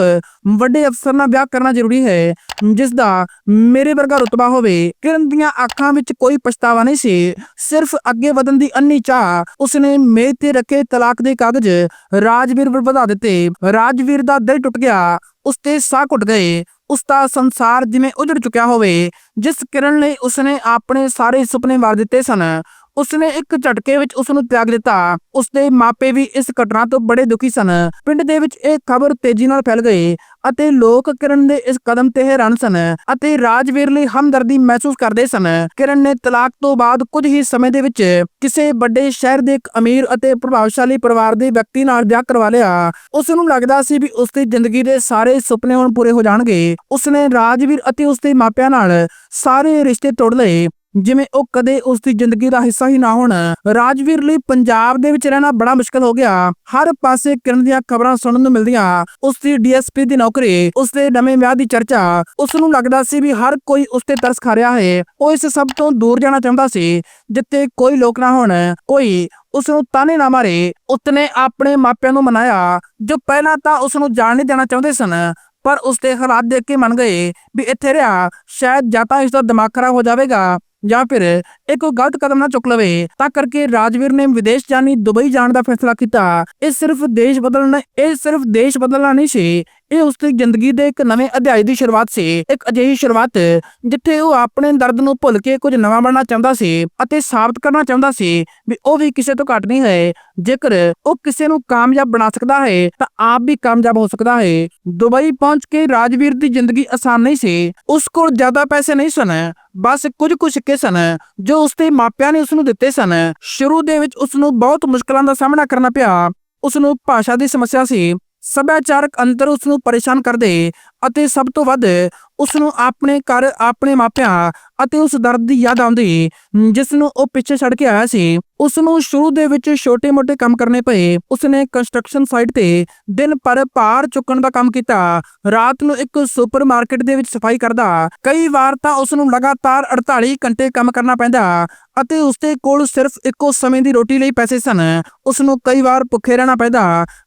ਵੱਡੇ ਅਫਸਰ ਨਾਲ ਵਿਆਹ ਕਰਨਾ ਜ਼ਰੂਰੀ ਹੈ, ਜਿਸ ਦਾ ਮੇਰੇ ਵਰਗਾ ਰੁਤਬਾ ਹੋਵੇ। ਕਿਰਨ ਦੀਆਂ ਅੱਖਾਂ ਵਿੱਚ ਕੋਈ ਪਛਤਾਵਾ ਨਹੀਂ ਸੀ। ਸਿਰਫ ਅੱਗੇ ਵਧਣ ਦੀ ਅੰਨੀ ਚਾਹ ਉਸਨੇ ਮੇਜ਼ ਤੇ ਰੱਖੇ ਤਲਾਕ ਦੇ ਕਾਗਜ਼ ਰਾਜਵੀਰ ਵੱਲ ਵਧਾ ਦਿੱਤੇ। ਰਾਜਵੀਰ ਦਾ ਦਿਲ ਟੁੱਟ ਗਿਆ। ਉਸ ਤੇ ਸਾਹ ਘੁੱਟ ਗਏ। ਉਸ ਦਾ ਸੰਸਾਰ ਜਿਵੇਂ ਉਜੜ ਚੁੱਕਿਆ ਹੋਵੇ, ਜਿਸ ਕਿਰਨ ਲਈ ਉਸਨੇ ਆਪਣੇ ਸਾਰੇ ਸੁਪਨੇ ਵਾਰ ਦਿੱਤੇ ਸਨ। ਉਸਨੇ ਇੱਕ ਝਟਕੇ ਵਿੱਚ ਉਸ ਨੂੰ ਤਿਆਗ ਦਿੱਤਾ। ਉਸਦੇ ਮਾਪੇ ਵੀ ਇਸ ਘਟਨਾ ਤੋਂ ਬੜੇ ਦੁਖੀ ਸਨ। ਪਿੰਡ ਦੇ ਵਿੱਚ ਇਹ ਖਬਰ ਤੇਜ਼ੀ ਨਾਲ ਫੈਲ ਗਈ ਅਤੇ ਲੋਕ ਕਿਰਨ ਦੇ ਇਸ ਕਦਮ ਤੇ ਹੈਰਾਨ ਸਨ ਅਤੇ ਰਾਜਵੀਰ ਲਈ ਹਮਦਰਦੀ ਮਹਿਸੂਸ ਕਰਦੇ ਸਨ। ਕਿਰਨ ਨੇ ਤਲਾਕ ਤੋਂ ਬਾਅਦ ਕੁਝ ਹੀ ਸਮੇਂ ਦੇ ਵਿੱਚ ਕਿਸੇ ਵੱਡੇ ਸ਼ਹਿਰ ਦੇ ਇੱਕ ਅਮੀਰ ਅਤੇ ਪ੍ਰਭਾਵਸ਼ਾਲੀ ਪਰਿਵਾਰ ਦੇ ਵਿਅਕਤੀ ਨਾਲ ਵਿਆਹ ਕਰਵਾ ਲਿਆ। ਉਸ ਨੂੰ ਲੱਗਦਾ ਸੀ ਵੀ ਉਸ ਦੀ ਜ਼ਿੰਦਗੀ ਦੇ ਸਾਰੇ ਸੁਪਨੇ ਹੁਣ ਪੂਰੇ ਹੋ ਜਾਣਗੇ। ਉਸਨੇ ਰਾਜਵੀਰ ਅਤੇ ਉਸ ਦੇ ਮਾਪਿਆਂ ਨਾਲ ਸਾਰੇ ਰਿਸ਼ਤੇ ਤੋੜ ਲਏ। ਜਿਵੇਂ ਉਹ ਕਦੇ ਉਸ ਦੀ ਜ਼ਿੰਦਗੀ ਦਾ ਹਿੱਸਾ ਹੀ ਨਾ ਹੋਣ। ਰਾਜਵੀਰ ਲਈ ਪੰਜਾਬ ਦੇ ਵਿੱਚ ਰਹਿਣਾ ਬੜਾ ਮੁਸ਼ਕਲ ਹੋ ਗਿਆ। ਹਰ ਪਾਸੇ ਕਿਰਨ ਦੀਆਂ ਖਬਰਾਂ ਸੁਣਨ ਨੂੰ ਮਿਲਦੀਆਂ। ਉਸ ਦੀ ਡੀਐਸਪੀ ਦੀ ਨੌਕਰੀ ਉਸ ਦੇ ਨਵੇਂ ਵਿਆਹ ਦੀ ਚਰਚਾ ਉਸ ਨੂੰ ਲੱਗਦਾ ਸੀ ਵੀ ਹਰ ਕੋਈ ਉਸ ਤੇ ਤਰਸ ਖਾ ਰਿਹਾ ਹੈ। ਉਹ ਇਸ ਸਭ ਤੋਂ ਦੂਰ ਜਾਣਾ ਚਾਹੁੰਦਾ ਸੀ, ਜਿੱਥੇ ਕੋਈ ਲੋਕ ਨਾ ਹੋਣ, ਕੋਈ ਉਸ ਨੂੰ ਤਾਨੇ ਨਾ ਮਾਰੇ। ਉਸਨੇ ਆਪਣੇ ਮਾਪਿਆਂ ਨੂੰ ਮਨਾਇਆ, ਜੋ ਪਹਿਲਾਂ ਤਾਂ ਉਸ ਨੂੰ ਜਾਣ ਨਹੀਂ ਦੇਣਾ ਚਾਹੁੰਦੇ ਸਨ, ਪਰ ਉਸ ਦੇ ਹਾਲਾਤ ਦੇਖ ਕੇ ਮੰਨ ਗਏ ਵੀ ਇੱਥੇ ਰਿਹਾ, ਸ਼ਾਇਦ ਜਾਂ ਤਾਂ ਇਸ ਦਾ ਦਿਮਾਗ ਖਰਾਬ ਹੋ ਜਾਵੇਗਾ। ਜਾਂ ਫਿਰ ਇਹ ਕੋਈ ਗਲਤ ਕਦਮ ਨਾ ਚੁੱਕ ਲਵੇ, ਤਾਂ ਕਰਕੇ ਰਾਜਵੀਰ ਨੇ ਵਿਦੇਸ਼ ਜਾਣੀ ਦੁਬਈ ਜਾਣ ਦਾ ਫੈਸਲਾ ਕੀਤਾ। ਇਹ ਸਿਰਫ ਦੇਸ਼ ਬਦਲਣਾ, ਇਹ ਸਿਰਫ ਦੇਸ਼ ਬਦਲਣਾ ਨਹੀਂ ਸੀ ਇਹ ਉਸ ਦੀ ਜ਼ਿੰਦਗੀ ਦੇ ਇੱਕ ਨਵੇਂ ਅਧਿਆਇ ਦੀ ਸ਼ੁਰੂਆਤ ਸੀ। ਇੱਕ ਅਜਿਹੀ ਸ਼ੁਰੂਆਤ ਜਿੱਥੇ ਉਹ ਆਪਣੇ ਦਰਦ ਨੂੰ ਭੁੱਲ ਕੇ ਕੁਝ ਨਵਾਂ ਬਣਨਾ ਚਾਹੁੰਦਾ ਸੀ ਅਤੇ ਸਾਬਤ ਕਰਨਾ ਚਾਹੁੰਦਾ ਸੀ ਵੀ ਉਹ ਵੀ ਕਿਸੇ ਤੋਂ ਘੱਟ ਨਹੀਂ ਹੈ ਜੇਕਰ ਉਹ ਕਿਸੇ ਨੂੰ ਕਾਮਯਾਬ ਬਣਾ ਸਕਦਾ ਹੈ, ਤਾਂ ਆਪ ਵੀ ਕਾਮਯਾਬ ਹੋ ਸਕਦਾ ਹੈ। ਦੁਬਈ ਪਹੁੰਚ ਕੇ ਰਾਜਵੀਰ ਦੀ ਜ਼ਿੰਦਗੀ ਆਸਾਨ ਨਹੀਂ ਸੀ। ਉਸ ਕੋਲ ਜ਼ਿਆਦਾ ਪੈਸੇ ਨਹੀਂ ਸਨ, ਬਸ ਕੁਝ ਕੁ ਸਿੱਕੇ ਸਨ, ਜੋ ਉਸਦੇ ਮਾਪਿਆਂ ਨੇ ਉਸ ਨੂੰ ਦਿੱਤੇ ਸਨ। ਸ਼ੁਰੂ ਦੇ ਵਿੱਚ ਉਸ ਨੂੰ ਬਹੁਤ ਮੁਸ਼ਕਲਾਂ ਦਾ ਸਾਹਮਣਾ ਕਰਨਾ ਪਿਆ। ਉਸ ਨੂੰ ਭਾਸ਼ਾ ਦੀ ਸਮੱਸਿਆ ਸੀ। ਸੱਭਿਆਚਾਰਕ ਅੰਤਰ ਉਸ ਨੂੰ ਪਰੇਸ਼ਾਨ ਕਰਦੇ ਅਤੇ ਸਭ ਤੋਂ ਵੱਧ ਉਸ ਨੂੰ ਆਪਣੇ ਘਰ, ਆਪਣੇ ਮਾਪਿਆਂ ਅਤੇ ਉਸ ਦਰਦ ਦੀ ਯਾਦ ਆਉਂਦੀ ਜਿਸ ਨੂੰ ਉਹ ਪਿੱਛੇ ਛੱਡ ਕੇ ਆਇਆ ਸੀ। ਉਸ ਨੂੰ ਸ਼ੁਰੂ ਦੇ ਵਿੱਚ ਛੋਟੇ-ਮੋਟੇ ਕੰਮ ਕਰਨੇ ਪਏ। ਉਸ ਨੇ ਕੰਸਟਰਕਸ਼ਨ ਸਾਈਟ ਤੇ ਦਿਨ ਭਰ ਭਾਰ ਚੁੱਕਣ ਦਾ ਕੰਮ ਕੀਤਾ। ਰਾਤ ਨੂੰ ਇੱਕ ਸੁਪਰਮਾਰਕਟ ਦੇ ਵਿੱਚ ਸਫ਼ਾਈ ਕਰਦਾ। ਕਈ ਵਾਰ ਤਾਂ ਉਸ ਨੂੰ ਲਗਾਤਾਰ 48 ਘੰਟੇ ਕੰਮ ਕਰਨਾ ਪੈਂਦਾ ਅਤੇ ਉਸ ਦੇ ਕੋਲ ਸਿਰਫ ਇੱਕੋ ਸਮੇਂ ਦੀ ਰੋਟੀ ਲਈ ਪੈਸੇ ਸਨ। ਉਸ ਨੂੰ ਕਈ ਵਾਰ ਭੁੱਖੇ ਰਹਿਣਾ ਪੈਂਦਾ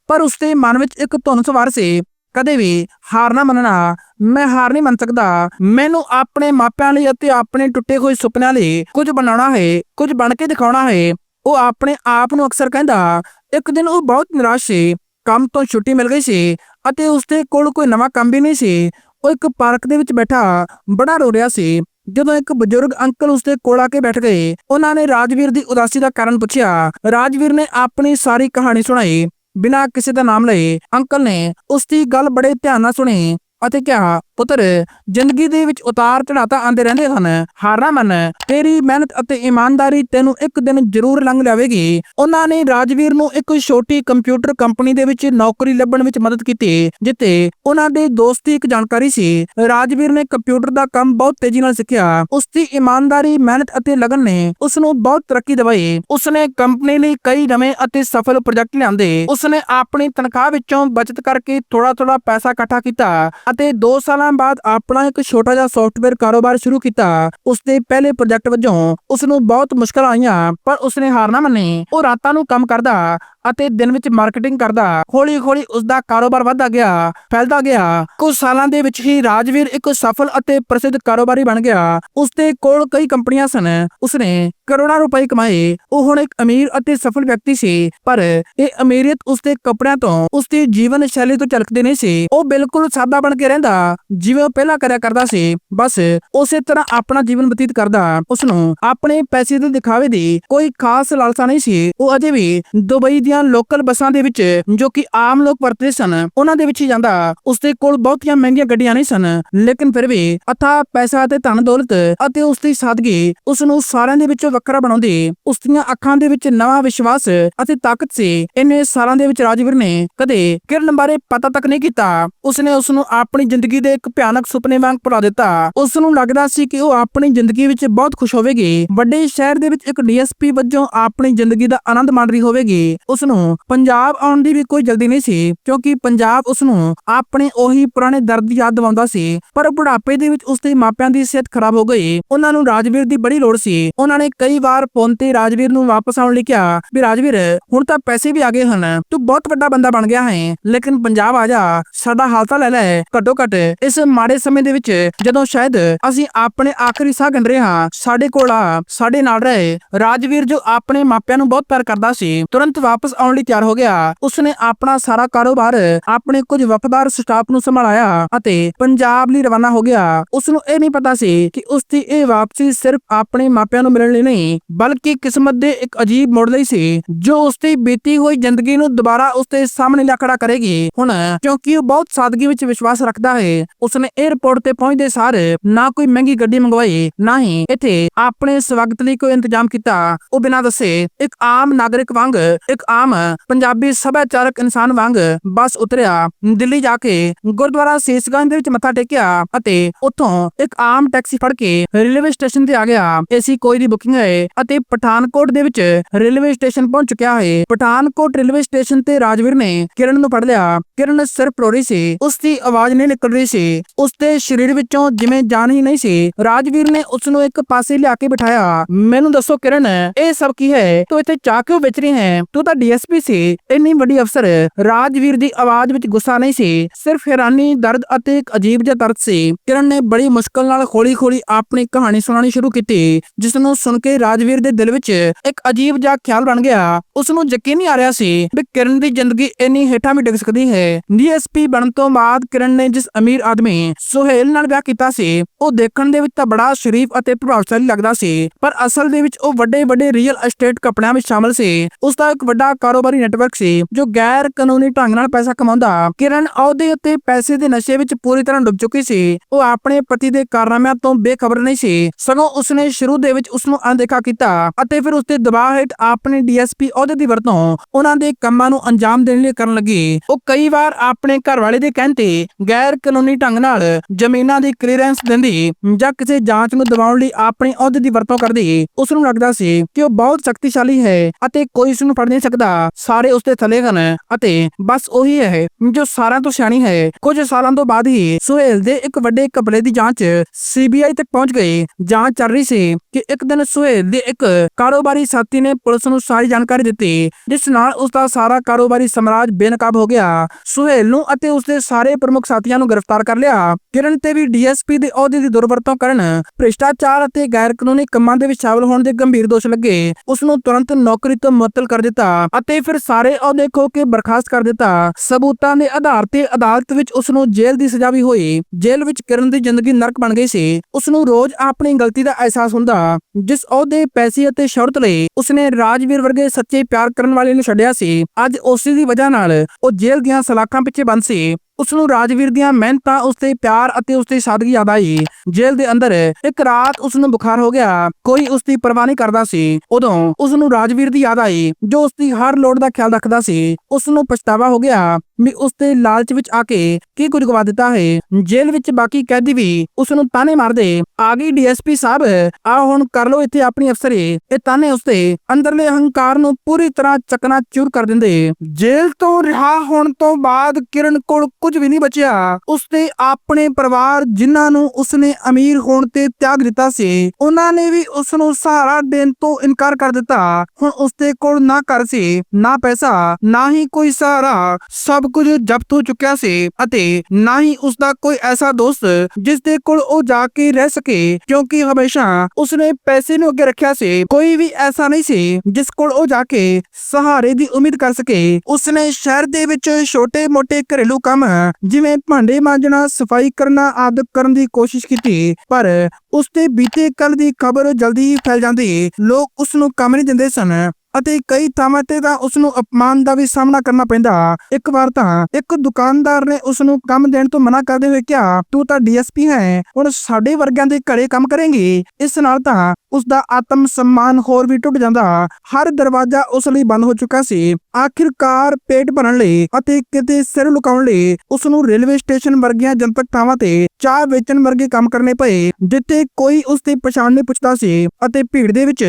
ਪਰ ਉਸਦੇ ਮਨ ਵਿੱਚ ਇੱਕ ਧੁਨ ਸਵਾਰ ਸੀ, ਕਦੇ ਵੀ ਹਾਰ ਨਾ ਮੰਨਣਾ। ਮੈਂ ਹਾਰ ਨਹੀਂ ਮੰਨ ਸਕਦਾ। ਮੈਨੂੰ ਆਪਣੇ ਮਾਪਿਆਂ ਲਈ ਅਤੇ ਆਪਣੇ ਟੁੱਟੇ ਹੋਏ ਸੁਪਨਿਆਂ ਲਈ ਕੁਝ ਬਣਾਉਣਾ ਹੈ, ਕੁਝ ਬਣ ਕੇ ਦਿਖਾਉਣਾ ਹੈ। ਉਹ ਆਪਣੇ ਆਪ ਨੂੰ ਅਕਸਰ ਕਹਿੰਦਾ, ਇੱਕ ਦਿਨ ਉਹ ਬਹੁਤ ਨਿਰਾਸ਼ ਸੀ, ਕੰਮ ਤੋਂ ਛੁੱਟੀ ਮਿਲ ਗਈ ਸੀ ਅਤੇ ਉਸਦੇ ਕੋਲ ਕੋਈ ਨਵਾਂ ਕੰਮ ਵੀ ਨਹੀਂ ਸੀ। ਉਹ ਇੱਕ ਪਾਰਕ ਦੇ ਵਿੱਚ ਬੈਠਾ, ਬੜਾ ਰੋ ਰਿਹਾ ਸੀ। ਜਦੋਂ ਇੱਕ ਬਜ਼ੁਰਗ ਅੰਕਲ ਉਸਦੇ ਕੋਲ ਆ ਕੇ ਬੈਠ ਗਏ, ਉਹਨਾਂ ਨੇ ਰਾਜਵੀਰ ਦੀ ਉਦਾਸੀ ਦਾ ਕਾਰਨ ਪੁੱਛਿਆ। ਰਾਜਵੀਰ ਨੇ ਆਪਣੀ ਸਾਰੀ ਕਹਾਣੀ ਸੁਣਾਈ। ਬਿਨਾਂ ਕਿਸੇ ਦਾ ਨਾਮ ਲਏ ਅੰਕਲ ਨੇ ਉਸ ਦੀ ਗੱਲ ਬੜੇ ਧਿਆਨ ਨਾਲ ਸੁਣੀ। ਅਤੇ ਕਿਹਾ, ਪੁੱਤਰ, ਜ਼ਿੰਦਗੀ ਦੇ ਵਿੱਚ ਉਤਾਰ ਚੜ੍ਹਾਅ ਤਾਂ ਆਉਂਦੇ ਰਹਿੰਦੇ ਹਨ। ਹਾਰ ਮੰਨ, ਤੇਰੀ ਮਿਹਨਤ ਅਤੇ ਇਮਾਨਦਾਰੀ ਤੈਨੂੰ ਇੱਕ ਦਿਨ ਜ਼ਰੂਰ ਲੰਘ ਲਿਆਵੇਗੀ ਉਹਨਾਂ ਨੇ ਰਾਜਵੀਰ ਨੂੰ ਇੱਕ ਛੋਟੀ ਕੰਪਿਊਟਰ ਕੰਪਨੀ ਦੇ ਵਿੱਚ ਨੌਕਰੀ ਲੱਭਣ ਵਿੱਚ ਮਦਦ ਕੀਤੀ, ਜਿੱਥੇ ਉਹਨਾਂ ਦੇ ਦੋਸਤ ਦੀ ਇੱਕ ਜਾਣਕਾਰੀ ਸੀ। ਰਾਜਵੀਰ ਨੇ ਕੰਪਿਊਟਰ ਦਾ ਕੰਮ ਬਹੁਤ ਤੇਜ਼ੀ ਨਾਲ ਸਿੱਖਿਆ। ਉਸ ਦੀ ਇਮਾਨਦਾਰੀ, ਮਿਹਨਤ ਅਤੇ ਲਗਨ ਨੇ ਉਸ ਨੂੰ ਬਹੁਤ ਤਰੱਕੀ ਦਿਵਾਈ। ਉਸ ਨੇ ਕੰਪਨੀ ਲਈ ਕਈ ਨਵੇਂ ਅਤੇ ਸਫਲ ਪ੍ਰੋਜੈਕਟ ਲਿਆਂਦੇ। ਉਸ ਨੇ ਆਪਣੀ ਤਨਖਾਹ ਵਿੱਚੋਂ ਬਚਤ ਕਰਕੇ ਥੋੜਾ ਥੋੜਾ ਪੈਸਾ ਇਕੱਠਾ ਕੀਤਾ ਅਤੇ 2 ਸਾਲਾਂ ਬਾਅਦ ਆਪਣਾ ਇੱਕ ਛੋਟਾ ਜਿਹਾ ਸੌਫਟਵੇਅਰ ਕਾਰੋਬਾਰ ਸ਼ੁਰੂ ਕੀਤਾ। ਉਸ ਦੇ ਪਹਿਲੇ ਪ੍ਰੋਜੈਕਟ ਵਜੋਂ ਉਸ ਨੂੰ ਬਹੁਤ ਮੁਸ਼ਕਲ ਆਈਆਂ, ਪਰ ਉਸ ਨੇ ਹਾਰ ਨਾ ਮੰਨੀ। ਉਹ ਰਾਤਾਂ ਨੂੰ ਕੰਮ ਕਰਦਾ ਅਤੇ ਦਿਨ ਵਿੱਚ ਮਾਰਕੀਟਿੰਗ ਕਰਦਾ। ਹੌਲੀ-ਹੌਲੀ ਉਸ ਦਾ ਕਾਰੋਬਾਰ ਵਧਦਾ ਗਿਆ, ਫੈਲਦਾ ਗਿਆ। ਕੁਝ ਸਾਲਾਂ ਦੇ ਵਿੱਚ ਹੀ ਰਾਜਵੀਰ ਇੱਕ ਸਫਲ ਅਤੇ ਪ੍ਰਸਿੱਧ ਕਾਰੋਬਾਰੀ ਬਣ ਗਿਆ। ਉਸ ਦੇ ਕੋਲ ਕਈ ਕੰਪਨੀਆਂ ਸਨ। ਉਸਨੇ ਕਰੋੜਾਂ ਰੁਪਏ ਕਮਾਏ। ਉਹ ਹੁਣ ਇੱਕ ਅਮੀਰ ਅਤੇ ਸਫਲ ਵਿਅਕਤੀ ਸੀ, ਪਰ ਇਹ ਅਮੀਰੀਅਤ ਉਸ ਦੇ ਕੱਪੜਿਆਂ ਤੋਂ ਉਸ ਦੀ ਜੀਵਨ ਸ਼ੈਲੀ ਤੋਂ ਝਲਕਦੇ ਨਹੀਂ ਸੀ। ਉਹ ਬਿਲਕੁਲ ਸਾਦਾ ਬਣ ਕੇ ਰਹਿੰਦਾ, ਜਿਵੇਂ ਉਹ ਪਹਿਲਾਂ ਕਰਿਆ ਕਰਦਾ ਸੀ, ਬਸ ਉਸੇ ਤਰ੍ਹਾਂ ਆਪਣਾ ਜੀਵਨ ਬਤੀਤ ਕਰਦਾ ਉਸ ਨੂੰ ਆਪਣੇ ਪੈਸੇ ਦੇ ਦਿਖਾਵੇ ਦੀ ਕੋਈ ਖਾਸ ਲਾਲਸਾ ਨਹੀਂ ਸੀ। ਉਹ ਅਜੇ ਵੀ ਦੁਬਈ ਦੀਆਂ ਲੋਕਲ ਬੱਸਾਂ ਦੇ ਵਿੱਚ, ਜੋ ਕਿ ਆਮ ਲੋਕ ਵਰਤਦੇ ਸਨ, ਉਹਨਾਂ ਦੇ ਵਿੱਚ ਹੀ ਜਾਂਦਾ। ਉਸ ਕੋਲ ਬਹੁਤੀਆਂ ਮਹਿੰਗੀਆਂ ਗੱਡੀਆਂ ਨਹੀਂ ਸਨ, ਲੇਕਿਨ ਫਿਰ ਵੀ ਅਥਾ ਪੈਸਾ ਤੇ ਧਨ ਦੌਲਤ ਅਤੇ ਉਸ ਦੀ ਸਾਦਗੀ ਉਸ ਨੂੰ ਸਾਰਿਆਂ ਦੇ ਵਿੱਚੋਂ ਵੱਖਰਾ ਬਣਾਉਂਦੀ। ਉਸ ਦੀਆਂ ਅੱਖਾਂ ਦੇ ਵਿੱਚ ਨਵਾਂ ਵਿਸ਼ਵਾਸ ਅਤੇ ਤਾਕਤ ਸੀ। ਇੰਨੇ ਸਾਲਾਂ ਦੇ ਵਿੱਚ ਰਾਜਵੀਰ ਨੇ ਕਦੇ ਕਿਰਨ ਬਾਰੇ ਪਤਾ ਤੱਕ ਨਹੀਂ ਕੀਤਾ। ਉਸਨੇ ਉਸ ਨੂੰ ਆਪਣੀ ਜ਼ਿੰਦਗੀ ਦੇ ਇੱਕ ਭਿਆਨਕ ਸੁਪਨੇ ਵਾਂਗ ਭੁਲਾ ਦਿੱਤਾ। ਉਸ ਨੂੰ ਲੱਗਦਾ ਸੀ ਕਿ ਉਹ ਆਪਣੀ ਜ਼ਿੰਦਗੀ ਵਿੱਚ ਬਹੁਤ ਖੁਸ਼ ਹੋਵੇਗੀ। ਵੱਡੇ ਸ਼ਹਿਰ ਦੇ ਵਿੱਚ ਇੱਕ ਡੀਐਸਪੀ ਵਜੋਂ ਆਪਣੀ ਜ਼ਿੰਦਗੀ ਦਾ ਆਨੰਦ ਮਾਣ ਰਹੀ ਹੋਵੇਗੀ। ਉਸ ਨੂੰ ਪੰਜਾਬ ਆਉਣ ਦੀ ਵੀ ਕੋਈ ਜਲਦੀ ਨਹੀਂ ਸੀ, ਕਿਉਂਕਿ ਪੰਜਾਬ ਉਸ ਨੂੰ ਆਪਣੇ ਉਹੀ ਪੁਰਾਣੇ ਦਰਦ ਯਾਦ ਦਿਵਾਉਂਦਾ ਸੀ। ਪਰ ਬੁਢਾਪੇ ਦੇ ਵਿੱਚ ਉਸ ਦੇ ਮਾਪਿਆਂ ਦੀ ਸਿਹਤ ਖਰਾਬ ਹੋ ਗਈ। ਉਹਨਾਂ ਨੂੰ ਰਾਜਵੀਰ ਦੀ ਬੜੀ ਲੋੜ ਸੀ। ਉਹਨਾਂ ਨੇ ਕਈ ਵਾਰ ਫੋਨ ਤੇ ਰਾਜਵੀਰ ਨੂੰ ਵਾਪਸ ਆਉਣ ਲਈ ਕਿਹਾ ਵੀ, ਰਾਜਵੀਰ, ਹੁਣ ਤਾਂ ਪੈਸੇ ਵੀ ਆ ਗਏ ਹਨ। ਤੂੰ ਬਹੁਤ ਵੱਡਾ ਬੰਦਾ ਬਣ ਗਿਆ ਹੈ। ਲੇਕਿਨ ਪੰਜਾਬ ਆ ਜਾ। ਸਾਡਾ ਹਾਲ ਤਾਂ ਲੈ ਲੈ। ਘੱਟੋ ਘੱਟ ਇਸ ਮਾੜੇ ਸਮੇਂ ਦੇ ਵਿੱਚ ਜਦੋਂ ਸ਼ਾਇਦ ਅਸੀਂ ਆਪਣੇ ਆਖਰੀ ਸਾਹ ਗੰਢ ਰਹੇ ਹਾਂ, ਸਾਡੇ ਕੋਲ ਆ, ਸਾਡੇ ਨਾਲ ਰਹੇ, ਰਾਜਵੀਰ ਜੋ ਆਪਣੇ ਮਾਪਿਆਂ ਨੂੰ ਬਹੁਤ ਪਿਆਰ ਕਰਦਾ ਸੀ, ਤੁਰੰਤ ਵਾਪਸ ਆਉਣ ਲਈ ਤਿਆਰ ਹੋ ਗਿਆ। ਉਸਨੇ ਆਪਣਾ ਸਾਰਾ ਕਾਰੋਬਾਰ, ਆਪਣੇ ਕੁਝ ਵਫਾਦਾਰ ਸਟਾਫ ਨੂੰ ਸੰਭਾਲਿਆ ਅਤੇ ਪੰਜਾਬ ਲਈ ਰਵਾਨਾ ਹੋ ਗਿਆ। ਉਸ ਨੂੰ ਇਹ ਨਹੀਂ ਪਤਾ ਸੀ ਕਿ ਉਸ ਦੀ ਇਹ ਵਾਪਸੀ ਸਿਰਫ ਆਪਣੇ ਮਾਪਿਆਂ ਨੂੰ ਮਿਲਣ ਲਈ ਨਹੀਂ, ਬਲਕਿ ਕਿਸਮਤ ਦੇ ਇੱਕ ਅਜੀਬ ਮੋੜ ਲਈ ਸੀ, ਜੋ ਉਸ ਦੀ ਬੀਤੀ ਹੋਈ ਜ਼ਿੰਦਗੀ ਨੂੰ ਦੁਬਾਰਾ ਉਸ ਦੇ ਸਾਹਮਣੇ ਲਿਆ ਖੜਾ ਕਰੇਗੀ। ਹੁਣ, ਕਿਉਂਕਿ ਉਹ ਬਹੁਤ ਸਾਦਗੀ ਵਿੱਚ ਵਿਸ਼ਵਾਸ ਰੱਖਦਾ ਹੈ। ਉਸਨੇ 에ਅਰਪੋਰਟ ਤੇ ਪਹੁੰਚਦੇ ਸਾਰ ਨਾ ਕੋਈ ਮਹਿੰਗੀ ਗੱਡੀ ਮੰਗਵਾਈ, ਨਾ ਹੀ ਇੱਥੇ ਆਪਣੇ ਸਵਾਗਤ ਲਈ ਕੋਈ ਇੰਤਜ਼ਾਮ ਕੀਤਾ। ਉਹ ਬਿਨਾਂ ਦੱਸੇ ਇੱਕ ਆਮ ਨਾਗਰਿਕ ਵਾਂਗ, ਇੱਕ ਆਮ ਪੰਜਾਬੀ ਸੱਭਿਆਚਾਰਕ ਇਨਸਾਨ ਵਾਂਗ ਬੱਸ ਉਤਰਿਆ। ਦਿੱਲੀ ਜਾ ਕੇ ਗੁਰਦੁਆਰਾ ਸੀਸਗੰਜ ਦੇ ਵਿੱਚ ਮੱਥਾ ਟੇਕਿਆ ਅਤੇ ਉੱਥੋਂ ਇੱਕ ਆਮ ਟੈਕਸੀ ਫੜ ਕੇ ਰੇਲਵੇ ਸਟੇਸ਼ਨ ਤੇ ਆ ਗਿਆ। ਏਸੀ ਕੋਈ ਦੀ ਬੁਕਿੰਗ ਹੈ ਅਤੇ ਪਠਾਨਕੋਟ ਦੇ ਵਿੱਚ ਰੇਲਵੇ ਸਟੇਸ਼ਨ ਪਹੁੰਚ ਚੁੱਕਿਆ ਹੈ। ਪਠਾਨਕੋਟ ਰੇਲਵੇ ਸਟੇਸ਼ਨ ਤੇ ਰਾਜਵੀਰ ਨੇ ਕਿਰਨ ਨੂੰ ਫੜ ਲਿਆ। ਕਿਰਨ ਸਿਰ ਪਰੋਰੀ ਸੀ। ਉਸ ਦੀ ਆਵਾਜ਼ ਨਹੀਂ ਨਿਕਲ ਰਹੀ ਸੀ। ਉਸ ਦੇ ਸਰੀਰ ਵਿੱਚੋਂ ਜਿਵੇਂ ਜਾਨ ਹੀ ਨਹੀਂ ਸੀ, ਰਾਜਵੀਰ ਨੇ ਉਸ ਨੂੰ ਇੱਕ ਪਾਸੇ ਲਿਆ ਕੇ ਬਿਠਾਇਆ। ਮੈਨੂੰ ਦੱਸੋ ਕਿਰਨ, ਇਹ ਸਭ ਕੀ ਹੈ? ਤੂੰ ਇੱਥੇ ਚਾਹ ਕਿਉਂ ਵੇਚ ਰਹੀ ਹੈ? ਤੂੰ ਤਾਂ ਡੀਐਸਪੀ ਸੀ। ਇੰਨੀ ਵੱਡੀ ਅਫਸਰ, ਰਾਜਵੀਰ ਦੀ ਆਵਾਜ਼ ਵਿੱਚ ਗੁੱਸਾ ਨਹੀਂ ਸੀ। ਸਿਰਫ ਹੈਰਾਨੀ, ਦਰਦ ਅਤੇ ਇੱਕ ਅਜੀਬ ਜਿਹਾ ਦਰਦ ਸੀ। ਕਿਰਨ ਨੇ ਬੜੀ ਮੁਸ਼ਕਲ ਨਾਲ ਹੌਲੀ-ਹੌਲੀ ਆਪਣੀ ਕਹਾਣੀ ਸੁਣਾਉਣੀ ਸ਼ੁਰੂ ਕੀਤੀ ਜਿਸ ਨੂੰ ਸੁਣ ਕੇ ਰਾਜਵੀਰ ਦੇ ਦਿਲ ਵਿੱਚ ਇੱਕ ਅਜੀਬ ਜਿਹਾ ਖਿਆਲ ਬਣ ਗਿਆ। ਉਸ ਨੂੰ ਯਕੀਨ ਨਹੀਂ ਆ ਰਿਹਾ ਸੀ ਕਿ ਕਿਰਨ ਦੀ ਜ਼ਿੰਦਗੀ ਇੰਨੀ ਹੇਠਾਂ ਵੀ ਡਿੱਗ ਸਕਦੀ ਹੈ। ਡੀਐਸਪੀ ਬਣਨ ਤੋਂ ਬਾਅਦ ਕਿਰਨ ਨੇ ਜਿਸ ਅਮੀਰ ਆਦਮੀ ਸੁਹੇਲ ਨਾਲ ਵਿਆਹ ਕੀਤਾ ਸੀ, ਉਹ ਦੇਖਣ ਦੇ ਵਿੱਚ ਤਾਂ ਬੜਾ ਸ਼ਰੀਫ ਅਤੇ ਪ੍ਰਭਾਵਸ਼ਾਲੀ ਲੱਗਦਾ ਸੀ, ਪਰ ਅਸਲ ਦੇ ਵਿੱਚ ਉਹ ਵੱਡੇ ਵੱਡੇ ਰੀਅਲ ਐਸਟੇਟ ਕੰਪਨੀਆਂ ਵਿੱਚ ਸ਼ਾਮਲ ਸੀ। ਉਸ ਦਾ ਇੱਕ ਵੱਡਾ ਕਾਰੋਬਾਰੀ ਨੈਟਵਰਕ ਸੀ, ਜੋ ਗੈਰ ਕਾਨੂੰਨੀ ਢੰਗ ਨਾਲ ਪੈਸਾ ਕਮਾਉਂਦਾ। ਕਿਰਨ ਅਹੁਦੇ ਅਤੇ ਪੈਸੇ ਦੇ ਨਸ਼ੇ ਵਿੱਚ ਪੂਰੀ ਤਰ੍ਹਾਂ ਡੁੱਬ ਚੁੱਕੀ ਸੀ। ਉਹ ਆਪਣੇ ਪਤੀ ਦੇ ਕਾਰਨਾਮਿਆਂ ਤੋਂ ਬੇਖਬਰ ਨਹੀਂ ਸੀ। ਸਗੋਂ ਉਸਨੇ ਸ਼ੁਰੂ ਦੇ ਵਿੱਚ ਉਸ ਨੂੰ ਅਣਦੇਖਾ ਕੀਤਾ ਅਤੇ ਫਿਰ ਉਸ ਦੇ ਦਬਾਅ ਹੇਠ ਆਪਣੇ ਡੀਐਸਪੀ ਅਹੁਦੇ ਦੀ ਵਰਤੋਂ ਉਹਨਾਂ ਦੇ ਕੰਮਾਂ ਨੂੰ ਅੰਜਾਮ ਦੇਣ ਲਈ ਕਰਨ ਲੱਗੀ। ਉਹ ਕਈ ਵਾਰ ਆਪਣੇ ਘਰ ਵਾਲੇ ਦੇ ਕਹਿਣ ਤੇ ਗੈਰ ਕਾਨੂੰਨੀ ਢੰਗ ਨਾਲ ਜ਼ਮੀਨਾਂ ਦੀ ਕਲੀਅਰੈਂਸ ਦਿੰਦੀ ਜਾਂ ਕਿਸੇ ਜਾਂਚ ਨੂੰ ਦਬਾਉਣ ਲਈ ਆਪਣੇ ਅਹੁਦੇ ਦੀ ਵਰਤੋਂ ਕਰਦੀ ਉਸ ਨੂੰ ਲੱਗਦਾ ਸੀ ਕਿ ਉਹ ਬਹੁਤ ਸ਼ਕਤੀਸ਼ਾਲੀ ਹੈ ਅਤੇ ਕੋਈ ਉਸ ਨੂੰ ਫੜ ਨਹੀਂ ਸਕਦਾ। ਸਾਰੇ ਉਸ ਦੇ ਥੱਲੇ ਹਨ ਅਤੇ ਬਸ ਉਹੀ ਹੈ ਜੋ ਸਾਰਿਆਂ ਤੋਂ ਸਿਆਣੀ ਹੈ। ਕੁਝ ਸਾਲਾਂ ਤੋਂ ਬਾਅਦ ਹੀ ਸੁਹੇਲ ਦੇ ਇੱਕ ਵੱਡੇ ਕਪਲੇ ਦੀ ਜਾਂਚ ਸੀਬੀਆਈ ਤੱਕ ਪਹੁੰਚ ਗਈ। ਜਾਂਚ ਚੱਲ ਰਹੀ ਸੀ ਕਿ ਇੱਕ ਦਿਨ ਸੁਹੇਲ ਦੇ ਇੱਕ ਕਾਰੋਬਾਰੀ ਸਾਥੀ ਨੇ ਪੁਲਿਸ ਨੂੰ ਸਾਰੀ ਜਾਣਕਾਰੀ ਦਿੱਤੀ, ਜਿਸ ਨਾਲ ਉਸ ਦਾ ਸਾਰਾ ਕਾਰੋਬਾਰੀ ਸਮਰਾਜ ਬੇਨਕਾਬ ਹੋ ਗਿਆ। ਸੁਹੇਲ ਨੂੰ ਅਤੇ ਉਸ ਦੇ ਸਾਰੇ ਪ੍ਰਮੁੱਖ ਸਾਥੀਆਂ ਨੂੰ ਗ੍ਰਿਫਤਾਰ ਕਰ ਲਿਆ। ਕਿਰਨ ਤੇ ਵੀ ਡੀਐਸਪੀ ਦੇ ਅਹੁਦੇ ਦੀ ਦੁਰਵਰਤੋਂ ਕਰਨ ਭ੍ਰਿਸ਼ਟਾਚਾਰ ਅਤੇ ਗੈਰ ਕਾਨੂੰਨੀ ਕੰਮਾਂ ਦੇ ਵਿੱਚ ਸ਼ਾਮਲ ਹੋਣ ਦੇ ਗੰਭੀਰ ਦੋਸ਼ ਲੱਗੇ। ਉਸ ਨੂੰ ਤੁਰੰਤ ਨੌਕਰੀ ਤੋਂ ਮੁਅੱਤਲ ਕਰ ਦਿੱਤਾ ਅਤੇ ਫਿਰ ਸਾਰੇ ਅਹੁਦੇ ਖੋ ਕੇ ਬਰਖਾਸਤ ਕਰ ਦਿੱਤਾ। ਸਬੂਤਾਂ ਦੇ ਆਧਾਰ ਤੇ ਅਦਾਲਤ ਵਿੱਚ ਉਸ ਨੂੰ ਜੇਲ੍ਹ ਦੀ ਸਜ਼ਾ ਵੀ ਹੋਈ। ਜੇਲ੍ਹ ਵਿੱਚ ਕਿਰਨ ਦੀ ਜ਼ਿੰਦਗੀ ਨਰਕ ਬਣ ਗਈ ਸੀ। ਉਸ ਨੂੰ ਰੋਜ਼ ਆਪਣੀ ਗਲਤੀ ਦਾ ਅਹਿਸਾਸ ਹੁੰਦਾ, ਜਿਸ ਅਹੁਦੇ, ਪੈਸੇ ਅਤੇ ਸ਼ੌਹਰਤ ਲਈ ਉਸਨੇ ਰਾਜਵੀਰ ਵਰਗੇ ਸੱਚੇ ਪਿਆਰ ਕਰਨ ਵਾਲੇ ਨੂੰ ਛੱਡਿਆ ਸੀ। ਅੱਜ ਉਸੇ ਦੀ ਵਜ੍ਹਾ ਨਾਲ ਉਹ ਜੇਲ੍ਹ ਦੀਆਂ ਸਲਾਖਾਂ ਪਿੱਛੇ ਬੰਦ ਸੀ। ਉਸ ਨੂੰ ਰਾਜਵੀਰ ਦੀਆਂ ਮਿਹਨਤਾਂ ਉਸ ਦੇ ਪਿਆਰ ਅਤੇ ਉਸ ਦੀ ਸਾਦਗੀ ਯਾਦ ਆਈ। ਜੇਲ੍ਹ ਦੇ ਅੰਦਰ ਇੱਕ ਰਾਤ ਉਸ ਨੂੰ ਬੁਖਾਰ ਹੋ ਗਿਆ। ਕੋਈ ਉਸ ਦੀ ਪਰਵਾਹ ਨਹੀਂ ਕਰਦਾ ਸੀ। ਉਦੋਂ ਉਸ ਨੂੰ ਰਾਜਵੀਰ ਦੀ ਯਾਦ ਆਈ, ਜੋ ਉਸ ਦੀ ਹਰ ਲੋੜ ਦਾ ਖਿਆਲ ਰੱਖਦਾ ਸੀ। ਉਸ ਨੂੰ ਪਛਤਾਵਾ ਹੋ ਗਿਆ ਵੀ ਉਸ ਦੇ ਲਾਲਚ ਵਿੱਚ ਆ ਕੇ ਕੀ ਕੁਝ ਗਵਾ ਦਿੱਤਾ ਹੈ। ਜੇਲ੍ਹ ਵਿੱਚ ਬਾਕੀ ਕੈਦੀ ਵੀ ਉਸ ਨੂੰ ਤਾਨੇ ਮਾਰਦੇ, ਆ ਗਈ ਡੀਐਸਪੀ ਸਾਹਿਬ ਆ ਹੁਣ ਕਰ ਲੋ ਇੱਥੇ ਆਪਣੀ ਅਫਸਰੀ। ਇਹ ਤਾਨੇ ਉਸ ਦੇ ਅੰਦਰਲੇ ਹੰਕਾਰ ਨੂੰ ਪੂਰੀ ਤਰ੍ਹਾਂ ਚਕਨਾ ਚੂਰ ਕਰ ਦਿੰਦੇ। ਜੇਲ੍ਹ ਤੋਂ ਰਿਹਾ ਹੋਣ ਤੋਂ ਬਾਅਦ ਕਿਰਨ ਕੋਲ ਕੁਝ ਵੀ ਨਹੀਂ ਬਚਿਆ। ਉਸਦੇ ਆਪਣੇ ਪਰਿਵਾਰ ਜਿਨ੍ਹਾਂ ਨੂੰ ਉਸਨੇ ਅਮੀਰ ਹੋਣ ਤੇ ਤਿਆਗ ਦਿੱਤਾ ਸੀ, ਉਹਨਾਂ ਨੇ ਵੀ ਉਸ ਨੂੰ ਸਹਾਰਾ ਦੇਣ ਤੋਂ ਇਨਕਾਰ ਕਰ ਦਿੱਤਾ। ਹੁਣ ਉਸਦੇ ਕੋਲ ਨਾ ਘਰ ਸੀ, ਨਾ ਪੈਸਾ, ਨਾ ਹੀ ਕੋਈ ਸਹਾਰਾ। ਸਭ ਕੁਝ ਜ਼ਬਤ ਹੋ ਚੁੱਕਿਆ ਸੀ ਅਤੇ ਨਾ ਹੀ ਉਸਦਾ ਕੋਈ ਐਸਾ ਦੋਸਤ ਜਿਸ ਦੇ ਕੋਲ ਉਹ ਜਾ ਕੇ ਰਹਿ ਸਕੇ, ਕਿਉਂਕਿ ਹਮੇਸ਼ਾ ਉਸਨੇ ਪੈਸੇ ਨੂੰ ਅੱਗੇ ਰੱਖਿਆ ਸੀ। ਕੋਈ ਵੀ ਐਸਾ ਨਹੀਂ ਸੀ ਜਿਸ ਕੋਲ ਉਹ ਜਾ ਕੇ ਸਹਾਰੇ ਦੀ ਉਮੀਦ ਕਰ ਸਕੇ। ਉਸਨੇ ਸ਼ਹਿਰ ਦੇ ਵਿੱਚ ਛੋਟੇ-ਮੋਟੇ ਘਰੇਲੂ ਕੰਮ ਜਿਵੇਂ ਭਾਂਡੇ ਮਾਂਜਣਾ, ਸਫ਼ਾਈ ਕਰਨਾ, ਆਦਿ ਕਰਨ ਦੀ ਕੋਸ਼ਿਸ਼ ਕੀਤੀ, ਪਰ ਉਸ ਤੇ ਬੀਤੇ ਕੱਲ ਦੀ ਖਬਰ ਜਲਦੀ ਹੀ ਫੈਲ ਜਾਂਦੀ। ਲੋਕ ਉਸ ਨੂੰ ਕੰਮ ਨਹੀਂ ਦਿੰਦੇ ਸਨ ਅਤੇ ਕਈ ਥਾਵਾਂ ਤੇ ਤਾਂ ਉਸ ਨੂੰ ਅਪਮਾਨ ਦਾ ਵੀ ਸਾਹਮਣਾ ਕਰਨਾ ਪੈਂਦਾ। ਇੱਕ ਵਾਰ ਤਾਂ ਇੱਕ ਦੁਕਾਨਦਾਰ ਨੇ ਉਸ ਨੂੰ ਕੰਮ ਦੇਣ ਤੋਂ ਮਨਾ ਕਰਦੇ ਹੋਏ ਕਿਹਾ, ਤੂੰ ਤਾਂ ਡੀਐਸਪੀ ਹੈ, ਹੁਣ ਸਾਡੇ ਵਰਗਿਆਂ ਦੇ ਘਰੇ ਕੰਮ ਕਰੇਂਗੀ। ਇਸ ਨਾਲ ਤਾਂ ਉਸ ਦਾ ਆਤਮ ਸਨਮਾਨ ਹੋਰ ਵੀ ਟੁੱਟ ਜਾਂਦਾ। ਹਰ ਦਰਵਾਜ਼ਾ ਉਸ ਲਈ ਬੰਦ ਹੋ ਚੁੱਕਾ ਸੀ। ਆਖਿਰਕਾਰ ਪੇਟ ਭਰਨ ਲਈ ਅਤੇ ਕਿਤੇ ਸਿਰ ਲੁਕਾਉਣ ਲਈ ਉਸ ਨੂੰ ਰੇਲਵੇ ਸਟੇਸ਼ਨ ਵਰਗੀਆਂ ਜਨਤਕ ਥਾਵਾਂ ਤੇ ਚਾਹ ਵੇਚਣ ਵਰਗੇ ਕੰਮ ਕਰਨੇ ਪਏ, ਜਿੱਥੇ ਕੋਈ ਉਸ ਦੀ ਪਛਾਣ ਨਹੀਂ ਪੁੱਛਦਾ ਸੀ ਅਤੇ ਭੀੜ ਦੇ ਵਿੱਚ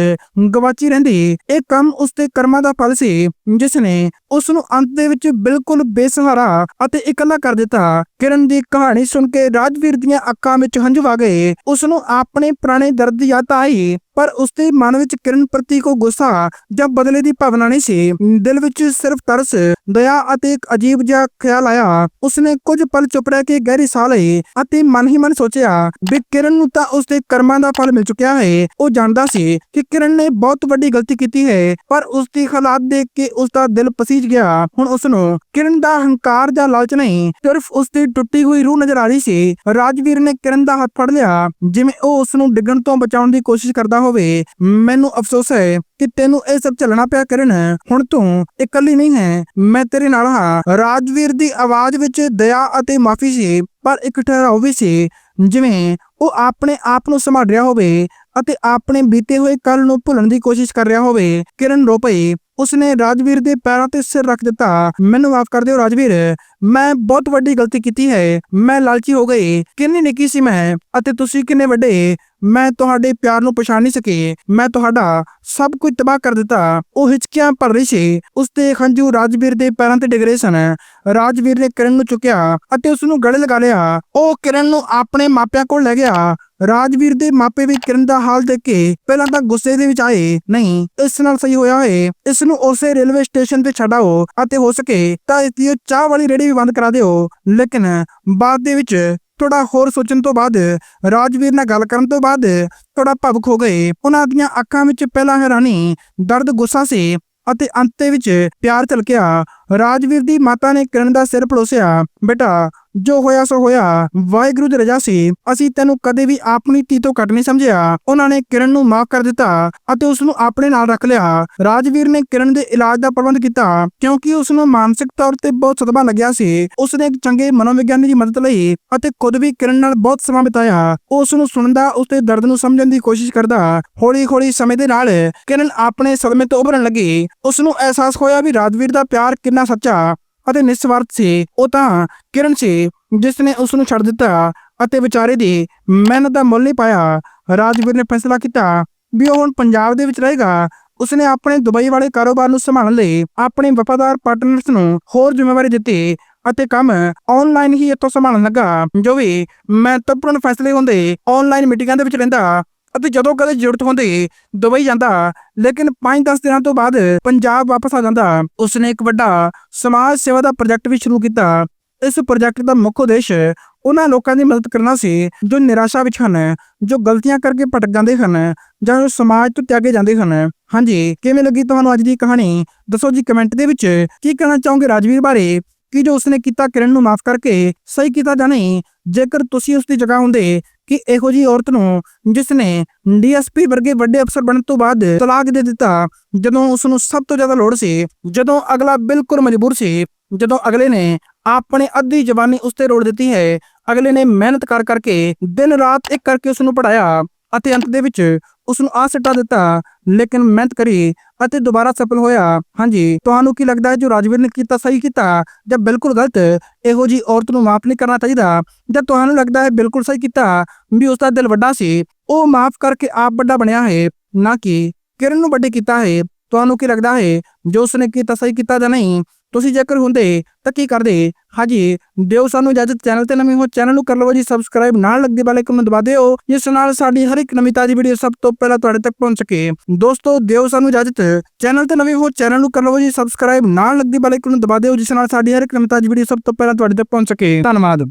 ਗਵਾਚੀ ਰਹਿੰਦੀ। ਇਹ ਕੰਮ ਉਸ ਦੇ ਕਰਮਾਂ ਦਾ ਫਲ ਸੀ ਜਿਸ ਨੇ ਉਸ ਨੂੰ ਅੰਤ ਦੇ ਵਿੱਚ ਬਿਲਕੁਲ ਬੇਸਹਾਰਾ ਅਤੇ ਇਕੱਲਾ ਕਰ ਦਿੱਤਾ। ਕਿਰਨ ਦੀ ਕਹਾਣੀ ਸੁਣ ਕੇ ਰਾਜਵੀਰ ਦੀਆਂ ਅੱਖਾਂ ਵਿੱਚ ਹੰਝੂ ਆ ਗਏ। ਉਸ ਨੂੰ ਆਪਣੇ ਪੁਰਾਣੇ ਦਰਦ ਦੀ ਯਾਦ ਆਈ ਪਰ ਉਸ ਦੇ ਮਨ ਵਿੱਚ ਕਿਰਨ ਪ੍ਰਤੀ ਕੋ ਗੁੱਸਾ ਜਾਂ ਬਦਲੇ ਦੀ ਭਾਵਨਾ ਨਹੀਂ ਸੀ। ਦਿਲ ਵਿੱਚ ਸਿਰਫ ਤਰਸ, ਦਇਆ ਅਤੇ ਇੱਕ ਅਜੀਬ ਜਿਹਾ ਖਿਆਲ ਆਇਆ। ਉਸਨੇ ਕੁਝ ਪਲ ਚੁੱਪ ਰਹਿ ਕੇ ਗਹਿਰੀ ਸਾਹ ਲਈ ਅਤੇ ਮਨ ਹੀ ਮਨ ਸੋਚਿਆ ਵੀ ਕਿਰਨ ਨੂੰ ਤਾਂ ਉਸ ਦੇ ਕਰਮਾਂ ਦਾ ਫਲ ਮਿਲ ਚੁੱਕਿਆ ਹੈ। ਉਹ ਜਾਣਦਾ ਸੀ ਕਿ ਕਿਰਨ ਨੇ ਬਹੁਤ ਵੱਡੀ ਗਲਤੀ ਕੀਤੀ ਹੈ, ਪਰ ਉਸ ਦੀ ਹਾਲਾਤ ਦੇਖ ਕੇ ਉਸ ਦਾ ਦਿਲ ਪਸੀਜ ਗਿਆ। ਹੁਣ ਉਸ ਨੂੰ ਕਿਰਨ ਦਾ ਹੰਕਾਰ ਜਾਂ ਲਾਲਚ ਨਹੀਂ, ਸਿਰਫ ਉਸ ਦੀ ਟੁੱਟੀ ਹੋਈ ਰੂਹ ਨਜ਼ਰ ਆ ਰਹੀ ਸੀ। ਰਾਜਵੀਰ ਨੇ ਕਿਰਨ ਦਾ ਹੱਥ ਫੜ ਲਿਆ, ਜਿਵੇਂ ਉਹ ਉਸ ਨੂੰ ਡਿੱਗਣ ਤੋਂ ਬਚਾਉਣ ਦੀ ਕੋਸ਼ਿਸ਼ ਕਰਦਾ ਹੋ ਹੋਵੇ, ਮੈਨੂੰ ਅਫਸੋਸ ਹੈ ਕਿ ਤੈਨੂੰ ਇਹ ਸਭ ਚੱਲਣਾ ਪਿਆ ਕਰਨ। ਹੁਣ ਤੂੰ ਇਕੱਲੀ ਨਹੀਂ ਹੈ, ਮੈਂ ਤੇਰੇ ਨਾਲ ਹਾਂ। ਰਾਜਵੀਰ ਦੀ ਆਵਾਜ਼ ਵਿੱਚ ਦਇਆ ਅਤੇ ਮਾਫੀ ਸੀ, ਪਰ ਇੱਕ ਠਹਿਰਾਓ ਵੀ ਸੀ। ਜਿਵੇਂ ਉਹ ਆਪਣੇ ਆਪ ਨੂੰ ਸੰਭਾਲ ਰਿਹਾ ਹੋਵੇ ਅਤੇ ਆਪਣੇ ਬੀਤੇ ਹੋਏ ਕੱਲ ਨੂੰ ਭੁੱਲਣ ਦੀ ਕੋਸ਼ਿਸ਼ ਕਰ ਰਿਹਾ ਹੋਵੇ। ਕਿਰਨ ਰੋ ਪਈ। ਉਸਨੇ ਰਾਜਵੀਰ ਦੇ ਪੈਰਾਂ ਤੇ ਸਿਰ ਰੱਖ ਦਿੱਤਾ। ਮੈਨੂੰ ਮਾਫ ਕਰ ਦਿਓ ਰਾਜਵੀਰ। ਮੈਂ ਬਹੁਤ ਵੱਡੀ ਗਲਤੀ ਕੀਤੀ ਹੈ। ਮੈਂ ਲਾਲਚੀ ਹੋ ਗਈ ਕਿੰਨੀ ਨਿੱਕੀ ਸੀ ਮੈਂ ਅਤੇ ਤੁਸੀਂ ਕਿੰਨੇ ਵੱਡੇ। ਮੈਂ ਤੁਹਾਡੇ ਪਿਆਰ ਨੂੰ ਪਛਾਣ ਨਹੀਂ ਸਕੀ। ਮੈਂ ਤੁਹਾਡਾ ਸਭ ਕੁਝ ਤਬਾਹ ਕਰ ਦਿੱਤਾ। ਉਹ ਹਿਚਕੀਆਂ ਭਰ ਰਹੀ ਸੀ। ਉਸ ਦੇ ਖੰਝੂ ਰਾਜਵੀਰ ਦੇ ਪੈਰਾਂ ਤੇ ਡਿੱਗ ਰਹੇ ਸਨ। ਰਾਜਵੀਰ ਨੇ ਕਿਰਨ ਨੂੰ ਚੁੱਕਿਆ ਅਤੇ ਉਸ ਨੂੰ ਗਲੇ ਲਗਾ ਲਿਆ। ਉਹ ਕਿਰਨ ਨੂੰ ਆਪਣੇ ਮਾਪਿਆਂ ਕੋਲ ਲੈ ਗਿਆ। ਰਾਜਵੀਰ ਦੇ ਮਾਪੇ ਵੀ ਕਿਰਨ ਦਾ ਹਾਲ ਦੇਖ ਕੇ ਪਹਿਲਾਂ ਤਾਂ ਗੁੱਸੇ ਦੇ ਵਿੱਚ ਆਏ। ਨਹੀਂ, ਇਸ ਨਾਲ ਸਹੀ ਹੋਇਆ ਏ ਇਸ ਨੂੰ ਉਸੇ ਰੇਲਵੇ ਸਟੇਸ਼ਨ ਤੇ ਛੱਡਾਓ ਅਤੇ ਹੋ ਸਕੇ ਤਾਂ ਇਸ ਦੀ ਚਾਹ ਵਾਲੀ ਰੇੜੀ ਵੀ ਬੰਦ ਕਰਾ ਦਿਓ। ਲੇਕਿਨ ਬਾਅਦ ਦੇ ਵਿੱਚ ਥੋੜਾ ਹੋਰ ਸੋਚਣ ਤੋਂ ਬਾਅਦ, ਰਾਜਵੀਰ ਨਾਲ ਗੱਲ ਕਰਨ ਤੋਂ ਬਾਅਦ ਥੋੜਾ ਭਾਵੁਕ ਹੋ ਗਏ। ਉਹਨਾਂ ਦੀਆਂ ਅੱਖਾਂ ਵਿੱਚ ਪਹਿਲਾਂ ਹੈਰਾਨੀ, ਦਰਦ, ਗੁੱਸਾ ਸੀ ਅਤੇ ਅੰਤ ਵਿੱਚ ਪਿਆਰ ਝਲਕਿਆ। ਰਾਜਵੀਰ ਦੀ ਮਾਤਾ ਨੇ ਕਿਰਨ ਦਾ ਸਿਰ ਪਲੋਸਿਆ ਬੇਟਾ, ਜੋ ਹੋਇਆ ਸੋ ਹੋਇਆ, ਵਾਹਿਗੁਰੂ ਦੀ ਰਜ਼ਾ ਸੀ, ਅਸੀਂ ਤੈਨੂੰ ਕਦੇ ਵੀ ਆਪਣੀ ਧੀ ਤੋਂ ਘੱਟ ਨਹੀਂ ਸਮਝਿਆ। ਉਹਨਾਂ ਨੇ ਕਿਰਨ ਨੂੰ ਮਾਫ ਕਰ ਦਿੱਤਾ ਅਤੇ ਉਸ ਨੂੰ ਆਪਣੇ ਨਾਲ ਰੱਖ ਲਿਆ। ਰਾਜਵੀਰ ਨੇ ਕਿਰਨ ਦੇ ਇਲਾਜ ਦਾ ਪ੍ਰਬੰਧ ਕੀਤਾ, ਕਿਉਂਕਿ ਉਸ ਨੂੰ ਮਾਨਸਿਕ ਤੌਰ ਤੇ ਬਹੁਤ ਸਦਮਾ ਲੱਗਿਆ ਸੀ। ਉਸ ਨੇ ਇੱਕ ਚੰਗੇ ਮਨੋਵਿਗਿਆਨੀ ਦੀ ਮਦਦ ਲਈ ਅਤੇ ਖੁਦ ਵੀ ਕਿਰਨ ਨਾਲ ਬਹੁਤ ਸਮਾਂ ਬਿਤਾਇਆ। ਉਹ ਉਸ ਨੂੰ ਸੁਣਦਾ ਉਸ ਦੇ ਦਰਦ ਨੂੰ ਸਮਝਣ ਦੀ ਕੋਸ਼ਿਸ਼ ਕਰਦਾ। ਹੌਲੀ-ਹੌਲੀ ਸਮੇਂ ਦੇ ਨਾਲ ਕਿਰਨ ਆਪਣੇ ਸਦਮੇ ਤੋਂ ਉਭਰਨ ਲੱਗੀ। ਉਸ ਨੂੰ ਅਹਿਸਾਸ ਹੋਇਆ ਵੀ ਰਾਜਵੀਰ ਦਾ ਪਿਆਰ ਕਿੰਨਾ ਸੱਚਾ ਅਤੇ ਨਿਸਵਾਰਥ ਸੀ, ਉਹ ਤਾਂ ਕਿਰਨ ਸੀ, ਜਿਸ ਨੇ ਉਸ ਨੂੰ ਛੱਡ ਦਿੱਤਾ ਅਤੇ ਵਿਚਾਰੇ ਦੀ ਮਿਹਨਤ ਦਾ ਮੁੱਲ ਨਹੀਂ ਪਾਇਆ। ਰਾਜਵੀਰ ਨੇ ਫੈਸਲਾ ਕੀਤਾ ਵੀ ਉਹ ਹੁਣ ਪੰਜਾਬ ਦੇ ਵਿੱਚ ਰਹੇਗਾ। ਉਸਨੇ ਆਪਣੇ ਦੁਬਈ ਵਾਲੇ ਕਾਰੋਬਾਰ ਨੂੰ ਸੰਭਾਲਣ ਲਈ ਆਪਣੇ ਵਫਾਦਾਰ ਪਾਰਟਨਰਸ ਨੂੰ ਹੋਰ ਜ਼ਿੰਮੇਵਾਰੀ ਦਿੱਤੀ ਅਤੇ ਕੰਮ ਆਨਲਾਈਨ ਹੀ ਇੱਥੋਂ ਸੰਭਾਲਣ ਲੱਗਾ, ਜੋ ਵੀ ਮਹੱਤਵਪੂਰਨ ਫੈਸਲੇ ਹੁੰਦੇ ਆਨਲਾਈਨ ਮੀਟਿੰਗਾਂ ਦੇ ਵਿੱਚ ਰਹਿੰਦਾ ਅਤੇ ਜਦੋਂ ਕਦੇ ਜ਼ਰੂਰਤ ਹੁੰਦੀ ਦੁਬਈ ਜਾਂਦਾ, ਲੇਕਿਨ 5-10 ਦਿਨਾਂ ਤੋਂ ਬਾਅਦ ਪੰਜਾਬ ਵਾਪਸ ਆ ਜਾਂਦਾ, ਉਸਨੇ ਇੱਕ ਵੱਡਾ ਸਮਾਜ ਸੇਵਾ ਦਾ ਪ੍ਰੋਜੈਕਟ ਵੀ ਸ਼ੁਰੂ ਕੀਤਾ। ਇਸ ਪ੍ਰੋਜੈਕਟ ਦਾ ਮੁੱਖ ਉਦੇਸ਼ ਉਹਨਾਂ ਲੋਕਾਂ ਦੀ ਮਦਦ ਕਰਨਾ ਸੀ, ਜੋ ਨਿਰਾਸ਼ਾ ਵਿੱਚ ਹਨ, ਜੋ ਗਲਤੀਆਂ ਕਰਕੇ ਭਟਕ ਜਾਂਦੇ ਹਨ, ਜਾਂ ਜੋ ਸਮਾਜ ਤੋਂ ਤਿਆਗੇ ਜਾਂਦੇ ਹਨ। ਹਾਂਜੀ, ਕਿਵੇਂ ਲੱਗੀ ਤੁਹਾਨੂੰ ਅੱਜ ਦੀ ਕਹਾਣੀ? ਦੱਸੋ ਜੀ ਕਮੈਂਟ ਦੇ ਵਿੱਚ, ਕੀ ਕਹਿਣਾ ਚਾਹੋਗੇ ਰਾਜਵੀਰ ਬਾਰੇ? ਕਿ ਜੋ ਉਸਨੇ ਕੀਤਾ ਕਿਰਨ ਨੂੰ ਮਾਫ ਕਰਕੇ, ਸਹੀ ਕੀਤਾ ਜਾਂ ਨਹੀਂ? ਜੇਕਰ ਤੁਸੀਂ ਉਸ ਦੀ ਜਗ੍ਹਾ ਹੁੰਦੇ ਕਿ ਇਹੋ ਜੀ ਔਰਤ ਨੂੰ ਜਿਸ ਨੇ ਡੀਐਸਪੀ ਵਰਗੇ ਵੱਡੇ ਅਫਸਰ ਬਣਨ ਤੋਂ ਬਾਅਦ ਤਲਾਕ ਦੇ ਦਿੱਤਾ, ਜਦੋਂ ਉਸ ਨੂੰ ਸਭ ਤੋਂ ਜ਼ਿਆਦਾ ਲੋੜ ਸੀ, ਜਦੋਂ ਅਗਲਾ ਬਿਲਕੁਲ ਮਜਬੂਰ ਸੀ, ਜਦੋਂ ਅਗਲੇ ਨੇ ਆਪਣੇ ਅੱਧੀ ਜਵਾਨੀ ਉਸ ਤੇ ਰੋੜ ਦਿੱਤੀ ਹੈ, ਅਗਲੇ ਨੇ ਮਿਹਨਤ ਕਰ ਕਰਕੇ ਦਿਨ ਰਾਤ ਇੱਕ ਕਰਕੇ ਉਸ ਨੂੰ ਪੜਾਇਆ ਅਤੇ ਅੰਤ ਦੇ ਵਿੱਚ ਉਸ ਨੂੰ ਆ ਸੱਟਾ ਦਿੱਤਾ, ਲੇਕਿਨ ਮਿਹਨਤ ਕਰੀ ਅਤੇ ਦੁਬਾਰਾ ਸਫਲ ਹੋਇਆ। ਹਾਂਜੀ, ਤੁਹਾਨੂੰ ਕੀ ਲੱਗਦਾ ਹੈ ਜੋ ਰਾਜਵੀਰ ਨੇ ਕੀਤਾ, ਸਹੀ ਕੀਤਾ ਜਾਂ ਬਿਲਕੁਲ ਗਲਤ? ਇਹੋ ਜੀ ਔਰਤ ਨੂੰ ਮਾਫ ਨਹੀਂ ਕਰਨਾ ਚਾਹੀਦਾ। ਜਾਂ ਤੁਹਾਨੂੰ ਲੱਗਦਾ ਹੈ ਬਿਲਕੁਲ ਸਹੀ ਕੀਤਾ ਵੀ ਉਸ ਦਾ ਦਿਲ ਵੱਡਾ ਸੀ? ਉਹ ਮਾਫ ਕਰਕੇ ਆਪ ਵੱਡਾ ਬਣਿਆ ਹੈ, ਨਾ ਕਿ ਕਿਰਨ ਨੂੰ ਵੱਡੇ ਕੀਤਾ ਹੈ? ਤੁਹਾਨੂੰ ਕੀ ਲੱਗਦਾ ਹੈ ਜੋ ਉਸਨੇ ਕੀਤਾ, ਸਹੀ ਕੀਤਾ ਜਾਂ ਨਹੀਂ? ਤੁਸੀਂ ਜੇਕਰ ਹੁੰਦੇ ਤਾਂ ਕੀ ਕਰਦੇ? ਹਾਂਜੀ, ਦਿਓ ਸਾਨੂੰ ਇਜਾਜ਼ਤ ਚੈਨਲ ਤੇ ਨਵੇਂ ਹੋ ਚੈਨਲ ਨੂੰ ਕਰ ਲਵੋ ਜੀ ਸਬਸਕ੍ਰਾਈਬ ਨਾਲ ਲੱਗਦੇ ਵਾਲੇ ਨੂੰ ਦਬਾ ਦਿਓ, ਜਿਸ ਨਾਲ ਸਾਡੀ ਹਰ ਇੱਕ ਨਵੀਂ ਤਾਜ਼ੀ ਵੀਡੀਓ ਸਭ ਤੋਂ ਪਹਿਲਾਂ ਤੁਹਾਡੇ ਤੱਕ ਪਹੁੰਚ ਸਕੇ। ਦੋਸਤੋ, ਦਿਓ ਸਾਨੂੰ ਇਜਾਜ਼ਤ, ਚੈਨਲ ਤੇ ਨਵੇਂ ਹੋ ਚੈਨਲ ਨੂੰ ਕਰ ਲਵੋ ਜੀ ਸਬਸਕ੍ਰਾਈਬ ਨਾਲ ਲੱਗਦੇ ਵਾਲੇ ਨੂੰ ਦਬਾ ਦਿਓ, ਜਿਸ ਨਾਲ ਸਾਡੀ ਹਰ ਇੱਕ ਨਵੀਂ ਤਾਜ਼ੀ ਵੀਡੀਓ ਸਭ ਤੋਂ ਪਹਿਲਾਂ ਤੁਹਾਡੇ ਤੱਕ ਪਹੁੰਚ ਸਕੇ। ਧੰਨਵਾਦ।